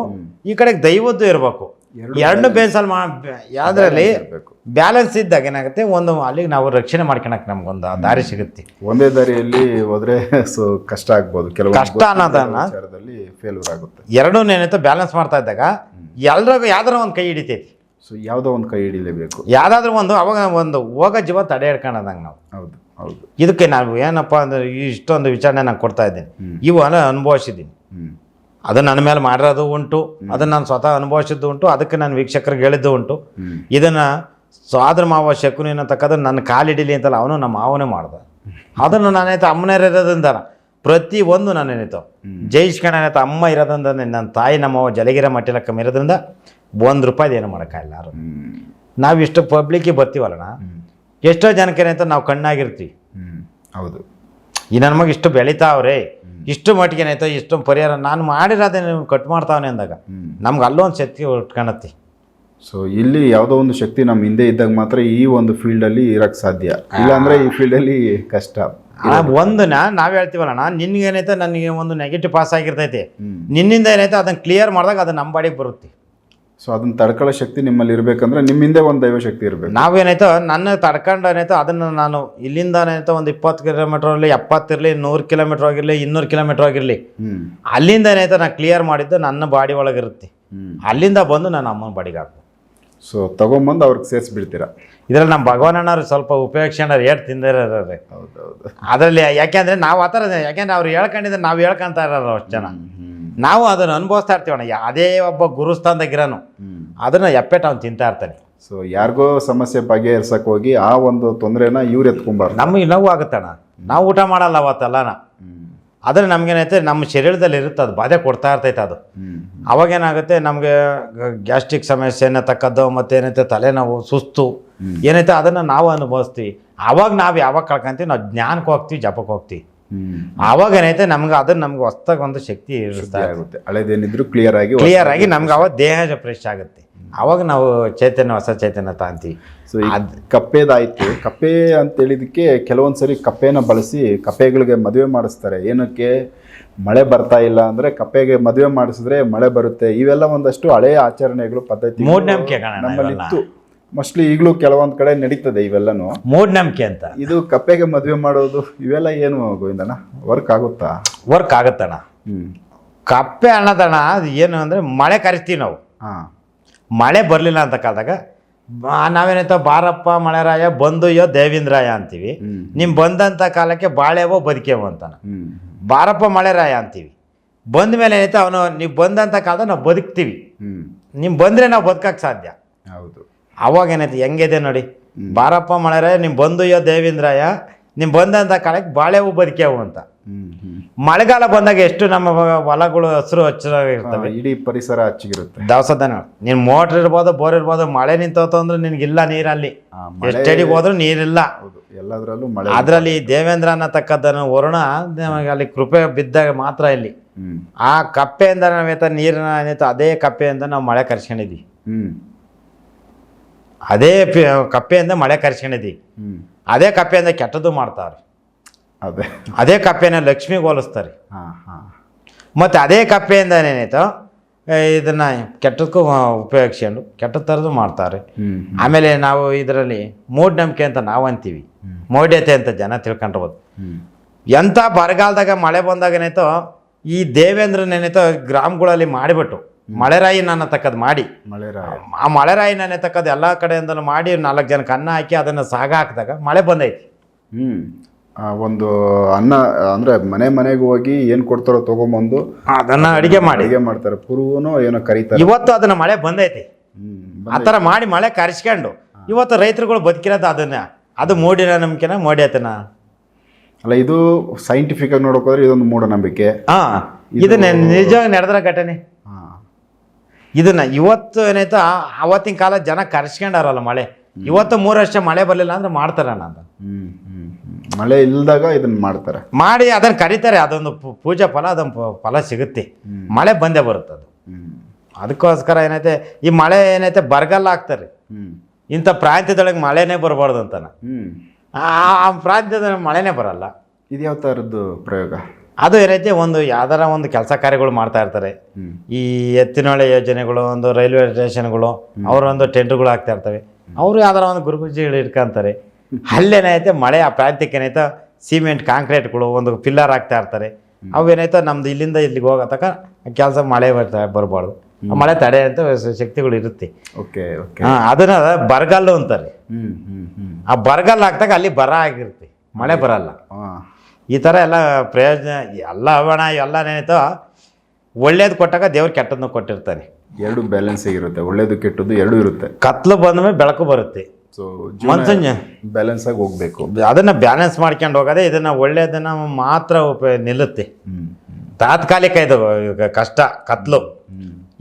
ಈ ಕಡೆಗೆ ದೈವದ್ದು ಇರಬೇಕು. ಎರಡನ್ನೂ ಬೇಸಲ್ ಮಾ ಯಾವುದರಲ್ಲಿ. ಬ್ಯಾಲೆನ್ಸ್ ಇದ್ದಾಗ ಏನಾಗುತ್ತೆ? ಒಂದು ಅಲ್ಲಿಗೆ ನಾವು ರಕ್ಷಣೆ ಮಾಡ್ಕೊಳಕ್ಕೆ ನಮ್ಗೊಂದು ದಾರಿ ಸಿಗುತ್ತೆ. ಒಂದೇ ದಾರಿಯಲ್ಲಿ ಹೋದ್ರೆ ಸೊ ಕಷ್ಟ ಆಗ್ಬೋದು. ಕೆಲವು ಕಷ್ಟ ಅನ್ನೋದನ್ನ- ವಿಚಾರದಲ್ಲಿ ಫೇಲ್ಯೂರ್ ಆಗುತ್ತೆ. ಎರಡೂ ಏನಾಯ್ತು ಬ್ಯಾಲೆನ್ಸ್ ಮಾಡ್ತಾ ಇದ್ದಾಗ ಎಲ್ಲರಿಗೂ ಯಾವ್ದಾರ ಒಂದು ಕೈ ಹಿಡಿತೈತಿ. ಸೊ ಯಾವುದೋ ಒಂದು ಕೈ ಹಿಡಿಲೇಬೇಕು. ಯಾವುದಾದ್ರೂ ಒಂದು ಅವಾಗ ಒಂದು ಹೋಗೋ ಜೀವ ತಡೆ ಹಿಡ್ಕೊಳದಂಗೆ ನಾವು. ಹೌದು ಹೌದು. ಇದಕ್ಕೆ ನಾವು ಏನಪ್ಪ ಅಂದ್ರೆ ಇಷ್ಟೊಂದು ವಿಚಾರಣೆ ನಾನು ಕೊಡ್ತಾ ಇದ್ದೀನಿ. ಇವು ಅನುಭವಿಸಿದ್ದೀನಿ. ಅದು ನನ್ನ ಮೇಲೆ ಮಾಡಿರೋದು ಉಂಟು ಅದನ್ನು ನಾನು ಸ್ವತಃ ಅನುಭವಿಸಿದ್ದು ಉಂಟು ಅದಕ್ಕೆ ನಾನು ವೀಕ್ಷಕರಿಗೆ ಹೇಳಿದ್ದು ಉಂಟು. ಇದನ್ನು ಸ್ವಾದ್ರ ಮಾವ ಶಕುನಿ ಅನ್ನತಕ್ಕದ್ದು ನನ್ನ ಕಾಲಿಡಿಲಿ ಅಂತಲ್ಲ ಅವನು ನಮ್ಮ ಮಾವನೇ ಮಾಡ್ದ. ಅದನ್ನು ನಾನೈತೆ ಅಮ್ಮನೇ ಇರೋದ್ರಿಂದ ಪ್ರತಿ ಒಂದು ನಾನೇನಿತ್ತು ಜಯಿಸ್ಕೊಂಡೇನಾಯ್ತು ಅಮ್ಮ ಇರೋದ್ರಿಂದ ನನ್ನ ತಾಯಿ ನಮ್ಮವ್ವ ಜಲಗಿರ ಮಟ್ಟಿಲ ಕಮ್ಮಿ ಇರೋದ್ರಿಂದ ಒಂದು ರೂಪಾಯಿದು ಏನು ಮಾಡೋಕ್ಕಾಗಿಲ್ಲ ಯಾರು. ನಾವು ಇಷ್ಟು ಪಬ್ಲಿಕ್ಕಿಗೆ ಬರ್ತೀವಲ್ಲಣ್ಣ? ಎಷ್ಟೋ ಜನಕ್ಕೆ ಅಂತ ನಾವು ಕಣ್ಣಾಗಿರ್ತೀವಿ. ಹೌದು. ಈ ನನ್ನ ಮಗ ಇಷ್ಟು ಬೆಳಿತಾವ್ರೆ. ಇಷ್ಟು ಮಟ್ಟಿಗೆ ಏನಾಯ್ತು ಇಷ್ಟು ಪರಿಹಾರ ನಾನು ಮಾಡಿರೋದೇ ನೀವು ಕಟ್ ಮಾಡ್ತಾವನೆ ಅಂದಾಗ. ನಮ್ಗೆ ಅಲ್ಲೊಂದು ಶಕ್ತಿ ಉಟ್ಕೊಳತ್ತಿ ಸೊ ಇಲ್ಲಿ ಯಾವುದೋ ಒಂದು ಶಕ್ತಿ ನಮ್ಮ ಹಿಂದೆ ಇದ್ದಾಗ ಮಾತ್ರ ಈ ಒಂದು ಫೀಲ್ಡಲ್ಲಿ ಇರಕ್ಕೆ ಸಾಧ್ಯ. ಇಲ್ಲಾಂದ್ರೆ ಈ ಫೀಲ್ಡಲ್ಲಿ ಕಷ್ಟ. ಒಂದು ಒಂದನ್ನ ನಾವು ನಾನು ನಿನ್ಗೆ ಏನೈತೆ ನನಗೆ ಒಂದು ನೆಗೆಟಿವ್ ಪಾಸ್ ಆಗಿರ್ತೈತೆ. ನಿನ್ನಿಂದ ಏನೈತೆ ಅದನ್ನು ಕ್ಲಿಯರ್ ಮಾಡಿದಾಗ ಅದು ನಮ್ಮ ಬಾಡಿಗೆ ಬರುತ್ತೆ. ಸೊ ಅದನ್ನ ತಡ್ಕೊಳ್ಳೋ ಶಕ್ತಿ ನಿಮ್ಮಲ್ಲಿ ಇರಬೇಕಂದ್ರೆ ನಿಮ್ಮ ಹಿಂದೆ ಒಂದು ದೈವ ಶಕ್ತಿ ಇರಬೇಕು. ನಾವೇನಾಯ್ತೋ ನನ್ನ ತಡ್ಕೊಂಡು ಏನಾಯ್ತೋ ಅದನ್ನು ನಾನು ಇಲ್ಲಿಂದ ಏನಾಯ್ತೋ ಒಂದು ಇಪ್ಪತ್ತು ಕಿಲೋಮೀಟರ್ ಇರಲಿ ಎಪ್ಪತ್ತಿರಲಿ ನೂರು ಕಿಲೋಮೀಟರ್ ಆಗಿರಲಿ ಇನ್ನೂರು ಕಿಲೋಮೀಟರ್ ಆಗಿರಲಿ ಅಲ್ಲಿಂದ ಏನಾಯ್ತೋ ನಾನು ಕ್ಲಿಯರ್ ಮಾಡಿದ್ದು ನನ್ನ ಬಾಡಿ ಒಳಗಿರುತ್ತೆ ಅಲ್ಲಿಂದ ಬಂದು ನಾನು ಅಮ್ಮನ ಬಾಡಿಗೆ ಹಾಕು ಸೊ ತಗೊಂಬಂದು ಅವ್ರಿಗೆ ಸೇರಿಸ್ಬಿಡ್ತೀರಾ? ಇದರಲ್ಲಿ ನಮ್ಮ ಭಗವಾನಣ್ಣವ್ರು ಸ್ವಲ್ಪ ಉಪಯೋಗಿಸ್ಕೊಂಡ್ರೆ ಏಟ್ ತಿಂದಿರೋರೇ. ಹೌದೌದು. ಅದರಲ್ಲಿ ಯಾಕೆಂದ್ರೆ ನಾವು ಆ ಥರ ಯಾಕೆಂದರೆ ಅವ್ರು ಹೇಳ್ಕೊಂಡಿದ್ರೆ ನಾವು ಹೇಳ್ಕೊಂತ ಇರೋರು ಅಷ್ಟು ಜನ. ನಾವು ಅದನ್ನು ಅನುಭವಿಸ್ತಾ ಇರ್ತೀವಣ್ಣ ಅದೇ ಒಬ್ಬ ಗುರುಸ್ಥಾನದಾಗಿರೋನು ಅದನ್ನು ಎಪ್ಪೆಟ್ ಅವ್ನು ತಿಂತಾ ಇರ್ತಾನೆ. ಸೊ ಯಾರಿಗೋ ಸಮಸ್ಯೆ ಬಗೆಹರ್ಸಕ್ ಹೋಗಿ ಆ ಒಂದು ತೊಂದರೆನ ಇವ್ರು ಎತ್ಕೊಂಬಾರ್ದು. ನಮಗೆ ನೋವು ಆಗುತ್ತಣ್ಣ ನಾವು ಊಟ ಮಾಡಲ್ಲ ಅವತ್ತೆಲ್ಲನ ಆದರೆ ನಮ್ಗೇನೈತೆ ನಮ್ಮ ಶರೀರದಲ್ಲಿ ಇರುತ್ತೆ ಅದು ಬಾಧೆ ಕೊಡ್ತಾ ಇರ್ತೈತೆ ಅದು. ಅವಾಗ ಅವಾಗೇನಾಗುತ್ತೆ ನಮಗೆ ಗ್ಯಾಸ್ಟ್ರಿಕ್ ಸಮಸ್ಯೆ ತಕ್ಕದ್ದು ಮತ್ತು ಏನೈತೆ ತಲೆನೋವು ಸುಸ್ತು ಏನೈತೆ ಅದನ್ನು ನಾವು ಅನುಭವಿಸ್ತೀವಿ. ಅವಾಗ ನಾವು ಯಾವಾಗ ಕಳ್ಕೊಂತೀವಿ ನಾವು ಜ್ಞಾನಕ್ಕೆ ಹೋಗ್ತೀವಿ ಜಪಕ್ಕೆ ಹೋಗ್ತೀವಿ. ಏನೈತೆ ನಮ್ಗೆ ಅದು ನಮ್ಗೆ ಹೊಸ್ದಾಗಿ ಒಂದು ಶಕ್ತಿ ಆಗುತ್ತೆ. ಹಳೆದೇನಿದ್ರು ಕ್ಲಿಯರ್ ಆಗಿ ಕ್ಲಿಯರ್ ಆಗಿ ನಮ್ಗೆ ಅವಾಗ ದೇಹ ಫ್ರೆಶ್ ಆಗುತ್ತೆ. ಅವಾಗ ನಾವು ಚೈತನ್ಯ ಹೊಸ ಚೈತನ್ಯ ತಾಂತೀವಿ. ಸೊ ಕಪ್ಪೆದಾಯ್ತು. ಕಪ್ಪೆ ಅಂತ ಹೇಳಿದಕ್ಕೆ ಕೆಲವೊಂದು ಸರಿ ಕಪ್ಪೆನ ಬಳಸಿ ಕಪ್ಪೆಗಳಿಗೆ ಮದುವೆ ಮಾಡಿಸ್ತಾರೆ. ಏನಕ್ಕೆ? ಮಳೆ ಬರ್ತಾ ಇಲ್ಲ ಅಂದ್ರೆ ಕಪ್ಪೆಗೆ ಮದುವೆ ಮಾಡಿಸಿದ್ರೆ ಮಳೆ ಬರುತ್ತೆ. ಇವೆಲ್ಲ ಒಂದಷ್ಟು ಹಳೆಯ ಆಚರಣೆಗಳು ಪದ್ಧತಿ ಮೂಢನಂಬಿಕೆ ನಮ್ಮಲ್ಲಿ ಇತ್ತು. ಮೋಸ್ಟ್ಲಿ ಈಗಲೂ ಕೆಲವೊಂದು ಕಡೆ ನಡೀತದೆ ಇವೆಲ್ಲನು. ಮೂಢನಂಬಿಕೆ ಅಂತ. ಇದು ಕಪ್ಪೆಗೆ ಮದುವೆ ಮಾಡೋದು ಇವೆಲ್ಲ ಏನು ಗೋವಿಂದಣ್ಣ? ವರ್ಕ್ ಆಗುತ್ತಾ? ವರ್ಕ್ ಆಗುತ್ತಣ್ಣ. ಹ್ಞೂ ಕಪ್ಪೆ ಅನ್ನೋದಣ್ಣ ಅದು ಏನು ಅಂದರೆ ಮಳೆ ಕರಿಸ್ತೀವಿ ನಾವು. ಹಾಂ. ಮಳೆ ಬರಲಿಲ್ಲ ಅಂತ ಕಾಲದಾಗ ನಾವೇನಂತ ಬಾರಪ್ಪ ಮಳೆರಾಯ ಬಂದುಯ್ಯೋ ದೇವೇಂದ್ರಾಯ ಅಂತೀವಿ. ನಿಮ್ಮ ಬಂದಂಥ ಕಾಲಕ್ಕೆ ಬಾಳೆವೋ ಬದುಕೇವೋ ಅಂತಾನ ಬಾರಪ್ಪ ಮಳೆರಾಯ ಅಂತೀವಿ. ಬಂದ ಮೇಲೆ ಏನೈತೆ ಅವನು ನೀವು ಬಂದಂಥ ಕಾಲದಾಗ ನಾವು ಬದುಕ್ತೀವಿ. ನಿಮ್ಮ ಬಂದರೆ ನಾವು ಬದುಕಕ್ಕೆ ಸಾಧ್ಯ. ಹೌದು. ಅವಾಗ ಏನೈತೆ ಹೆಂಗಿದೆ ನೋಡಿ. ಬಾರಪ್ಪ ಮಳೆರಾಯ ನಿಮ್ಮ ಬಂದುಯ್ಯೋ ದೇವೇಂದ್ರಯ್ಯ ನಿಮ್ಮ ಬಂದಂಥ ಕಾಲಕ್ಕೆ ಬಾಳೆವು ಬದುಕೇವು ಅಂತ. ಹ್ಮ್ ಹ್ಮ್. ಮಳೆಗಾಲ ಬಂದಾಗ ಎಷ್ಟು ನಮ್ಮ ಹೊಲಗಳು ಹಸಿರು ಹಚ್ಚಿರ್ತವೆ ಆ, ಇಡೀ ಪರಿಸರ ಹಚ್ಚಿಗಿರುತ್ತೆ. ದವಸದನ ನೀನು ಮೋಟರ್ ಇರ್ಬೋದು ಬೋರ್ ಇರ್ಬೋದು ಮಳೆ ನಿಂತೋತು ಅಂದ್ರೆ ನಿನಗಿಲ್ಲ ನೀರಲ್ಲಿ. ಎಷ್ಟಡಿಗೆ ಹೋದ್ರೂ ನೀರಿಲ್ಲ. ಎಲ್ಲದರಲ್ಲೂ ಮಳೆ ಅದರಲ್ಲಿ ದೇವೇಂದ್ರ ಅನ್ನತಕ್ಕದ್ದನ್ನು ವರುಣ ನಮಗೆ ಅಲ್ಲಿ ಕೃಪೆ ಬಿದ್ದಾಗ ಮಾತ್ರ ಇಲ್ಲಿ. ಆ ಕಪ್ಪೆಯಿಂದ ನಾವೇತ ನೀರಿನ ಏನಿತ್ತು ಅದೇ ಕಪ್ಪೆಯಿಂದ ನಾವು ಮಳೆ ಕರ್ಸ್ಕೊಂಡಿದ್ವಿ. ಹ್ಮ್. ಅದೇ ಪಿ- ಕಪ್ಪೆಯಿಂದ ಮಳೆ ಕರ್ಸ್ಕೊಂಡಿದ್ವಿ ಅದೇ ಕಪ್ಪೆಯಿಂದ ಕೆಟ್ಟದ್ದು ಮಾಡ್ತಾರೆ. ಅದೇ. ಅದೇ ಕಪ್ಪೆನ ಲಕ್ಷ್ಮಿಗೆ ಹೋಲಿಸ್ತಾರೆ. ಹಾ ಹಾ. ಮತ್ತು ಅದೇ ಕಪ್ಪೆಯಿಂದ ಏನೈತೋ ಇದನ್ನು ಕೆಟ್ಟದಕ್ಕೂ ಉಪಯೋಗಿಸ್ಕೊಂಡು ಕೆಟ್ಟ ಥರದ್ದು ಮಾಡ್ತಾರೆ. ಹ್ಮ್ ಆಮೇಲೆ ನಾವು ಇದರಲ್ಲಿ ಮೂಢನಂಬಿಕೆ ಅಂತ ನಾವು ಅಂತೀವಿ. ಮೌಢ್ಯತೆ ಅಂತ ಜನ ತಿಳ್ಕೊಂಡಿರ್ಬೋದು. ಹ್ಮ್. ಎಂಥ ಬರಗಾಲದಾಗ ಮಳೆ ಬಂದಾಗ ಏನೈತೋ ಈ ದೇವೇಂದ್ರನ ಏನಾಯ್ತೋ? ಗ್ರಾಮಗಳಲ್ಲಿ ಮಾಡಿಬಿಟ್ಟು ಮಳೆರಾಯಿ ನನ್ನ ತಕ್ಕದ್ದು ಮಾಡಿ. ಮಳೆರಾಯಿ. ಆ ಮಳೆರಾಯಿ ನನ್ನ ತಕ್ಕದ್ದು ಎಲ್ಲ ಕಡೆಯಿಂದಲೂ ಮಾಡಿ ನಾಲ್ಕು ಜನಕ್ಕೆ ಅನ್ನ ಹಾಕಿ ಅದನ್ನು ಸಾಗ ಹಾಕಿದಾಗ ಮಳೆ ಬಂದೈತಿ. ಹ್ಮ್. ಆ, ಒಂದು ಅನ್ನ ಅಂದ್ರೆ ಮನೆ ಮನೆಗೆ ಹೋಗಿ ಏನ್ ಕೊಡ್ತಾರೋ ತಗೊಂಬಂದು ಅದನ್ನ ಅಡಿಗೆ ಮಾಡಿ. ಅಡಿಗೆ ಮಾಡ್ತಾರೆ. ಪುರುವನು ಏನೋ ಕರೀತಾರೆ. ಇವತ್ತು ಅದನ್ನ ಮಳೆ ಬಂದೈತಿ. ಆ ಥರ ಮಾಡಿ ಮಳೆ ಕರೆಸ್ಕೊಂಡು ಇವತ್ತು ರೈತರುಗಳು ಬದುಕಿರೋದು ಅದನ್ನ. ಅದು ಮೂಡಿನ ನಂಬಿಕೆನ ಮೋಡಿಯತನ? ಅಲ್ಲ ಇದು ಸೈಂಟಿಫಿಕ್ ಆಗಿ ನೋಡಕ್ ಹೋದ್ರೆ ಇದೊಂದು ಮೂಢನಂಬಿಕೆ. ಹಾ ಇದನ್ನ ನಿಜವಾಗಿ ನಡೆದ್ರ ಘಟನೆ? ಇದನ್ನ ಇವತ್ತು ಏನಾಯ್ತು? ಅವತ್ತಿನ ಕಾಲ ಜನ ಕರೆಸ್ಕೊಂಡಾರಲ್ಲ ಮಳೆ. ಇವತ್ತು ಮೂರು ವರ್ಷ ಮಳೆ ಬರಲಿಲ್ಲ ಅಂದ್ರೆ ಮಾಡ್ತಾರಣ್ಣ ಅಂತ. ಮಳೆ ಇಲ್ದಾಗ ಇದನ್ನ ಮಾಡ್ತಾರೆ. ಮಾಡಿ ಅದನ್ನ ಕರೀತಾರೆ ಅದೊಂದು ಪೂಜಾ ಫಲ ಅದೊಂದು ಫಲ ಸಿಗುತ್ತೆ. ಮಳೆ ಬಂದೇ ಬರುತ್ತೆ ಅದು. ಅದಕ್ಕೋಸ್ಕರ ಏನೈತೆ ಈ ಮಳೆ ಏನೈತೆ ಬರಗಾಲ ಆಗ್ತಾರೆ. ಇಂಥ ಪ್ರಾಂತ್ಯದೊಳಗೆ ಮಳೆನೇ ಬರಬಾರ್ದು ಅಂತಾನ. ಆ ಆ ಪ್ರಾಂತ್ಯದ ಮಳೆನೇ ಬರಲ್ಲ. ಇದು ಯಾವ ಥರದ್ದು ಪ್ರಯೋಗ? ಅದು ಏನೈತೆ ಒಂದು ಯಾವ್ದಾರ ಒಂದು ಕೆಲಸ ಕಾರ್ಯಗಳು ಮಾಡ್ತಾ ಇರ್ತಾರೆ. ಈ ಎತ್ತಿನೊಳೆ ಯೋಜನೆಗಳು ಒಂದು ರೈಲ್ವೆ ಸ್ಟೇಷನ್ಗಳು ಅವರೊಂದು ಟೆಂಟ್ಗಳು ಆಗ್ತಾ ಇರ್ತವೆ. ಅವರು ಯಾವ್ದಾರ ಒಂದು ಗುರುಗುಜಿಗಳು ಇಟ್ಕೊಂತಾರೆ. ಅಲ್ಲೇನೈತೆ ಮಳೆ ಆ ಪ್ರಾಂತ್ಯಕ್ಕೆ ಏನೈತೆ ಸಿಮೆಂಟ್ ಕಾಂಕ್ರೀಟ್ಗಳು ಒಂದು ಪಿಲ್ಲರ್ ಆಗ್ತಾ ಇರ್ತಾರೆ. ಅವೇನೈತೆ ನಮ್ದು ಇಲ್ಲಿಂದ ಇಲ್ಲಿಗೆ ಹೋಗೋ ತನಕ ಕೆಲಸ ಮಳೆ ಬರ್ತಾ ಬರಬಾರ್ದು. ಮಳೆ ತಡೆ ಅಂತ ಶಕ್ತಿಗಳು ಇರುತ್ತೆ. Okay okay. ಅದನ್ನ ಬರಗಾಲು ಅಂತಾರೆ. ಆ ಬರಗಾಲ ಹಾಕ್ದಾಗ ಅಲ್ಲಿ ಬರ ಆಗಿರುತ್ತೆ. ಮಳೆ ಬರಲ್ಲ. ಈ ಥರ ಎಲ್ಲ ಪ್ರಯೋಜನ ಎಲ್ಲ ಅವಣ ಎಲ್ಲ ಏನಾಯ್ತೋ ಒಳ್ಳೇದು ಕೊಟ್ಟಾಗ ದೇವ್ರು ಕೆಟ್ಟದನ್ನ ಕೊಟ್ಟಿರ್ತಾನೆ ಎರಡು ಬ್ಯಾಲೆನ್ಸ್ ಇರುತ್ತೆ ಒಳ್ಳೇದು ಕೆಟ್ಟದ್ದು ಎರಡು ಇರುತ್ತೆ. ಕತ್ಲು ಬಂದ್ಮೇಲೆ ಬೆಳಕು ಬರುತ್ತೆ. ಸೊ ಮನ್ಸಂಜ ಬ್ಯಾಲೆನ್ಸ್ ಆಗಿ ಹೋಗ್ಬೇಕು. ಅದನ್ನ ಬ್ಯಾಲೆನ್ಸ್ ಮಾಡ್ಕೊಂಡು ಹೋಗೋದೇ ಇದನ್ನ ಒಳ್ಳೇದನ್ನ ಮಾತ್ರ ಉಪ ನಿಲ್ಲುತ್ತೆ. ತಾತ್ಕಾಲಿಕ ಇದು ಕಷ್ಟ ಕತ್ಲು.